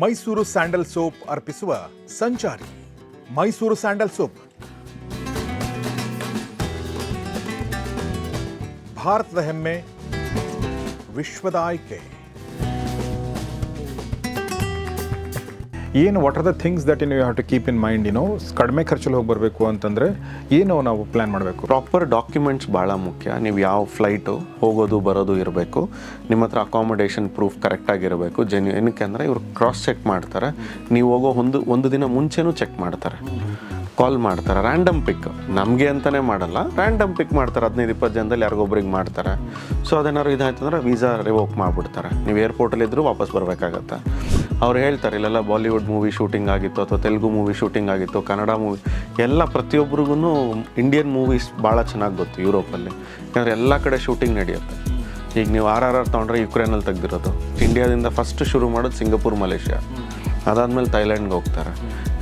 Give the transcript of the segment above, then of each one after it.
Mysuru sandal soap ಅರ್ಪಿಸುವ ಸಂಚಾರಿ. Mysuru sandal soap. ಭಾರತದ ಹೆಮ್ಮೆ ವಿಶ್ವದ ಆಯ್ಕೆ. ಏನು what are the things that in you have to keep in mind ಏನೋ ಕಡಿಮೆ ಖರ್ಚಲ್ಲಿ ಹೋಗಿ ಬರಬೇಕು ಅಂತಂದರೆ ಏನು ನಾವು ಪ್ಲ್ಯಾನ್ ಮಾಡಬೇಕು? ಪ್ರಾಪರ್ ಡಾಕ್ಯುಮೆಂಟ್ಸ್ ಭಾಳ ಮುಖ್ಯ. ನೀವು ಯಾವ ಫ್ಲೈಟು ಹೋಗೋದು, ಬರೋದು ಇರಬೇಕು. ನಿಮ್ಮ ಹತ್ರ ಅಕಾಮಡೇಷನ್ ಪ್ರೂಫ್ ಕರೆಕ್ಟಾಗಿರಬೇಕು ಜೆನ್ಯು ಏನಕ್ಕೆ ಅಂದರೆ ಇವರು ಕ್ರಾಸ್ ಚೆಕ್ ಮಾಡ್ತಾರೆ. ನೀವು ಹೋಗೋ ಒಂದು ಒಂದು ದಿನ ಮುಂಚೆನೂ ಚೆಕ್ ಮಾಡ್ತಾರೆ. ಕಾಲ್ ಮಾಡ್ತಾರೆ. ರ್ಯಾಂಡಮ್ ಪಿಕ್ ನಮಗೆ ಅಂತಲೇ ಮಾಡಲ್ಲ. ರ್ಯಾಂಡಮ್ ಪಿಕ್ ಮಾಡ್ತಾರೆ. ಹದಿನೈದು, ಇಪ್ಪತ್ತು ಜನದಲ್ಲಿ ಯಾರಿಗೊಬ್ರಿಗೆ ಮಾಡ್ತಾರೆ. ಸೊ ಅದೇನಾದ್ರು ಇದಾಯ್ತು ಅಂದ್ರೆ ವೀಸಾ ರಿವೋಕ್ ಮಾಡಿಬಿಡ್ತಾರೆ. ನೀವು ಏರ್ಪೋರ್ಟಲ್ಲಿ ಇದ್ದರೂ ವಾಪಸ್ ಬರಬೇಕಾಗತ್ತೆ. ಅವ್ರು ಹೇಳ್ತಾರೆ, ಇಲ್ಲೆಲ್ಲ ಬಾಲಿವುಡ್ ಮೂವಿ ಶೂಟಿಂಗ್ ಆಗಿತ್ತು ಅಥವಾ ತೆಲುಗು ಮೂವಿ ಶೂಟಿಂಗ್ ಆಗಿತ್ತು, ಕನ್ನಡ ಮೂವಿ ಎಲ್ಲ ಪ್ರತಿಯೊಬ್ಬರಿಗೂ ಇಂಡಿಯನ್ ಮೂವೀಸ್ ಭಾಳ ಚೆನ್ನಾಗಿ ಗೊತ್ತು ಯುರೋಪಲ್ಲಿ ಯಾಕಂದರೆ ಎಲ್ಲ ಕಡೆ ಶೂಟಿಂಗ್ ನಡೆಯುತ್ತೆ. ಈಗ ನೀವು ಆರ್ ಆರ್ ಆರ್ ತೊಗೊಂಡ್ರೆ ಯುಕ್ರೇನಲ್ಲಿ ತೆಗ್ದಿರೋದು. ಇಂಡಿಯಾದಿಂದ ಫಸ್ಟ್ ಶುರು ಮಾಡೋದು ಸಿಂಗಪುರ್ ಮಲೇಷ್ಯಾ ಅದಾದಮೇಲೆ ಥೈಲ್ಯಾಂಡ್ಗೆ ಹೋಗ್ತಾರೆ.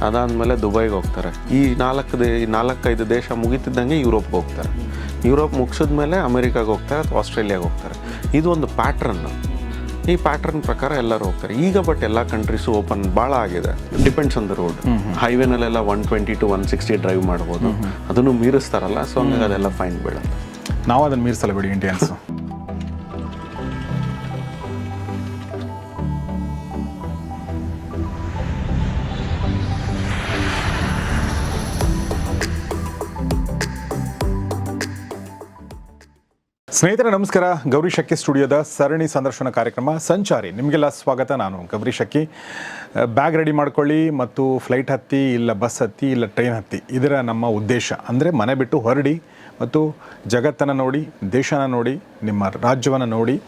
ಅದಾದಮೇಲೆ ದುಬೈಗೆ ಹೋಗ್ತಾರೆ. ಈ ನಾಲ್ಕು ದೇ ನಾಲ್ಕೈದು ದೇಶ ಮುಗಿತಿದ್ದಂಗೆ ಯುರೋಪ್ಗೆ ಹೋಗ್ತಾರೆ. ಯುರೋಪ್ ಮುಗಿಸಿದ್ಮೇಲೆ ಅಮೆರಿಕಾಗೆ ಹೋಗ್ತಾರೆ ಅಥವಾ ಆಸ್ಟ್ರೇಲಿಯಾಗೆ ಹೋಗ್ತಾರೆ. ಇದು ಒಂದು ಪ್ಯಾಟ್ರನ್ನು ಈ ಪ್ಯಾಟ್ರನ್ ಪ್ರಕಾರ ಎಲ್ಲರೂ ಹೋಗ್ತಾರೆ. ಈಗ ಬಟ್ ಎಲ್ಲ ಕಂಟ್ರೀಸು ಓಪನ್ ಭಾಳ ಆಗಿದೆ. Depends on the road ಹೈವೇನಲ್ಲೆಲ್ಲ one twenty to one sixty drive ಮಾಡ್ಬೋದು. ಅದನ್ನು ಮೀರಿಸ್ತಾರಲ್ಲ ಸೊ ಹಂಗಾಗಿ ಅದೆಲ್ಲ ಫೈನ್ ಬೀಳುತ್ತೆ. ನಾವು ಅದನ್ನು ಮೀರಿಸಲ್ಲ ಬಿಡಿ ಇಂಡಿಯನ್ಸ್ ಸ್ನೇಹಿತರೆ, ನಮಸ್ಕಾರ. ಗೌರಿ ಶಕ್ಕಿ ಸ್ಟುಡಿಯೋದ ಸರಣಿ ಸಂದರ್ಶನ ಕಾರ್ಯಕ್ರಮ ಸಂಚಾರಿ. ನಿಮಗೆಲ್ಲ ಸ್ವಾಗತ. ನಾನು ಗೌರಿ ಶಕ್ಕಿ ಬ್ಯಾಗ್ ರೆಡಿ ಮಾಡ್ಕೊಳ್ಳಿ ಮತ್ತು ಫ್ಲೈಟ್ ಹತ್ತಿ ಇಲ್ಲ ಬಸ್ ಹತ್ತಿ ಇಲ್ಲ ಟ್ರೈನ್ ಹತ್ತಿ. ಇದರ ನಮ್ಮ ಉದ್ದೇಶ. ಅಂದರೆ ಮನೆ ಬಿಟ್ಟು ಹೊರಡಿ ಮತ್ತು ಜಗತ್ತನ್ನು ನೋಡಿ, ದೇಶನ ನೋಡಿ, ನಿಮ್ಮ ರಾಜ್ಯವನ್ನು ನೋಡಿ.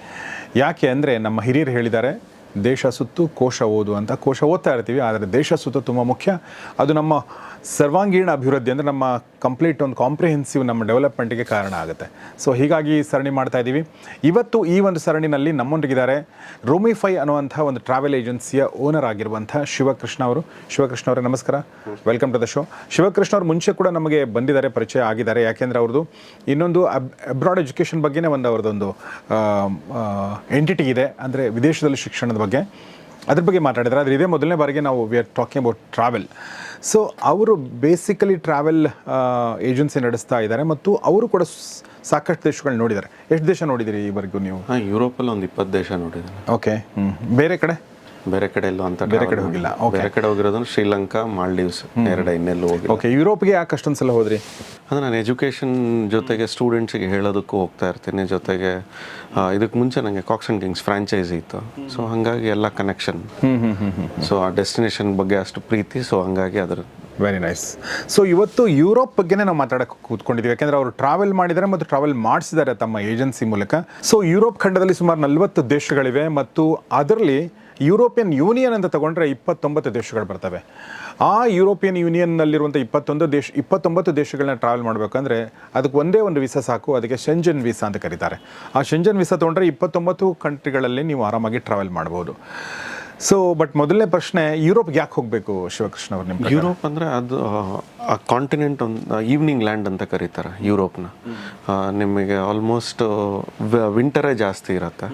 ಯಾಕೆ ಅಂದರೆ ನಮ್ಮ ಹಿರಿಯರು ಹೇಳಿದ್ದಾರೆ, ದೇಶ ಸುತ್ತು ಕೋಶ ಓದು ಅಂತ. ಕೋಶ ಓದ್ತಾ ಇರ್ತೀವಿ, ಆದರೆ ದೇಶ ಸುತ್ತು ತುಂಬ ಮುಖ್ಯ. ಅದು ನಮ್ಮ ಸರ್ವಾಂಗೀಣ ಅಭಿವೃದ್ಧಿ ಅಂದರೆ ನಮ್ಮ ಕಂಪ್ಲೀಟ್ ಒಂದು ಕಾಂಪ್ರಿಹೆನ್ಸಿವ್ ನಮ್ಮ ಡೆವಲಪ್ಮೆಂಟ್ಗೆ ಕಾರಣ ಆಗುತ್ತೆ. ಸೊ ಹೀಗಾಗಿ ಸರಣಿ ಮಾಡ್ತಾ ಇದ್ದೀವಿ ಇವತ್ತು ಈ ಒಂದು ಸರಣಿನಲ್ಲಿ ನಮ್ಮೊಂದಿಗಿದ್ದಾರೆ ರೋಮಿಫೈ ಅನ್ನುವಂಥ ಒಂದು ಟ್ರಾವೆಲ್ ಏಜೆನ್ಸಿಯ ಓನರ್ ಆಗಿರುವಂಥ ಶಿವಕೃಷ್ಣ ಅವರು. ಶಿವಕೃಷ್ಣ ಅವರೇ, ನಮಸ್ಕಾರ. Welcome to the show Shivakrishna ಅವರು ಮುಂಚೆ ಕೂಡ ನಮಗೆ ಬಂದಿದ್ದಾರೆ, ಪರಿಚಯ ಆಗಿದ್ದಾರೆ. ಯಾಕೆಂದರೆ ಅವ್ರದ್ದು ಇನ್ನೊಂದು ಅಬ್ ಅಬ್ರಾಡ್ ಎಜುಕೇಷನ್ ಬಗ್ಗೆನೇ ಒಂದು ಅವ್ರದ್ದೊಂದು ಎಂಟಿಟಿ ಇದೆ. ಅಂದರೆ ವಿದೇಶದಲ್ಲಿ ಶಿಕ್ಷಣದ ಬಗ್ಗೆ. ಅದ್ರ ಬಗ್ಗೆ ಮಾತಾಡಿದ್ರೆ ಆದರೆ ಇದೇ ಮೊದಲನೇ ಬಾರಿಗೆ ನಾವು we are talking about travel so ಅವರು ಬೇಸಿಕಲಿ ಟ್ರಾವೆಲ್ ಏಜೆನ್ಸಿ ನಡೆಸ್ತಾ ಇದ್ದಾರೆ ಮತ್ತು ಅವರು ಕೂಡ ಸಾಕಷ್ಟು ದೇಶಗಳು ನೋಡಿದ್ದಾರೆ. ಎಷ್ಟು ದೇಶ ನೋಡಿದಿರಿ ಈವರೆಗೂ ನೀವು? ಹಾಂ ಯುರೋಪಲ್ಲಿ ಒಂದು ಇಪ್ಪತ್ತು ದೇಶ ನೋಡಿದ್ದೀನಿ. ಓಕೆ ಬೇರೆ ಕಡೆ? ಬೇರೆ ಕಡೆ ಎಲ್ಲೂ ಅಂತ ಬೇರೆ ಕಡೆ ಹೋಗಿಲ್ಲ. ಬೇರೆ ಕಡೆ ಹೋಗಿರೋದು ಶ್ರೀಲಂಕಾ ಮಾಲ್ಡೀವ್ಸ್ ಎರಡು ಇನ್ನೆಲ್ಲೂ ಹೋಗಿ ಓಕೆ ಯುರೋಪ್ಗೆ ಯಾಕೆ ಅಷ್ಟೊಂದು ಸಲ ಹೋದ್ರಿ? ಅದು ನಾನು ಎಜುಕೇಷನ್ ಜೊತೆಗೆ ಸ್ಟೂಡೆಂಟ್ಸಿಗೆ ಹೇಳೋದಕ್ಕೂ ಹೋಗ್ತಾ ಇರ್ತೀನಿ. ಜೊತೆಗೆ ಇದಕ್ಕೆ ಮುಂಚೆ ನನಗೆ ಕಾಕ್ಸ್ ಅಂಡ್ ಕಿಂಗ್ಸ್ ಫ್ರಾಂಚೈಸಿ ಇತ್ತು. ಸೊ ಹಾಗಾಗಿ ಎಲ್ಲ ಕನೆಕ್ಷನ್ ಸೊ ಆ ಡೆಸ್ಟಿನೇಷನ್ ಬಗ್ಗೆ ಅಷ್ಟು ಪ್ರೀತಿ. ಸೊ ಹಂಗಾಗಿ ಅದ್ರ ವೆರಿ ನೈಸ್ ಸೊ ಇವತ್ತು ಯುರೋಪ್ ಬಗ್ಗೆನೇ ನಾವು ಮಾತಾಡಕ್ಕೆ ಕೂತ್ಕೊಂಡಿದ್ದೀವಿ ಯಾಕೆಂದರೆ ಅವರು ಟ್ರಾವೆಲ್ ಮಾಡಿದ್ದಾರೆ ಮತ್ತು ಟ್ರಾವೆಲ್ ಮಾಡಿಸಿದ್ದಾರೆ ತಮ್ಮ ಏಜೆನ್ಸಿ ಮೂಲಕ. ಸೊ ಯುರೋಪ್ ಖಂಡದಲ್ಲಿ ಸುಮಾರು ನಲವತ್ತು ದೇಶಗಳಿವೆ ಮತ್ತು ಅದರಲ್ಲಿ ಯುರೋಪಿಯನ್ ಯೂನಿಯನ್ ಅಂತ ತಗೊಂಡ್ರೆ ಇಪ್ಪತ್ತೊಂಬತ್ತು ದೇಶಗಳು ಬರ್ತವೆ. ಆ ಯುರೋಪಿಯನ್ ಯೂನಿಯನ್ನಲ್ಲಿರುವಂಥ ಇಪ್ಪತ್ತೊಂದು ದೇಶ, ಇಪ್ಪತ್ತೊಂಬತ್ತು ದೇಶಗಳನ್ನ ಟ್ರಾವೆಲ್ ಮಾಡಬೇಕಂದ್ರೆ ಅದಕ್ಕೆ ಒಂದೇ ಒಂದು ವೀಸಾ ಸಾಕು, ಅದಕ್ಕೆ ಶೆಂಜನ್ ವೀಸಾ ಅಂತ ಕರೀತಾರೆ. ಆ ಶೆಂಜನ್ ವೀಸಾ ತೊಗೊಂಡ್ರೆ ಇಪ್ಪತ್ತೊಂಬತ್ತು ಕಂಟ್ರಿಗಳಲ್ಲಿ ನೀವು ಆರಾಮಾಗಿ ಟ್ರಾವೆಲ್ ಮಾಡ್ಬೋದು. ಸೊ ಬಟ್ ಮೊದಲನೇ ಪ್ರಶ್ನೆ ಯುರೋಪ್ಗೆ ಯಾಕೆ ಹೋಗಬೇಕು ಶಿವಕೃಷ್ಣ ಅವ್ರು ನಿಮ್ಮ? ಯುರೋಪ್ ಅಂದರೆ ಅದು, ಆ ಕಾಂಟಿನೆಂಟ್ ಒಂದು ಈವ್ನಿಂಗ್ ಲ್ಯಾಂಡ್ ಅಂತ ಕರೀತಾರೆ ಯುರೋಪ್ನ ನಿಮಗೆ ಆಲ್ಮೋಸ್ಟ್ ವಿಂಟರೇ ಜಾಸ್ತಿ ಇರುತ್ತೆ.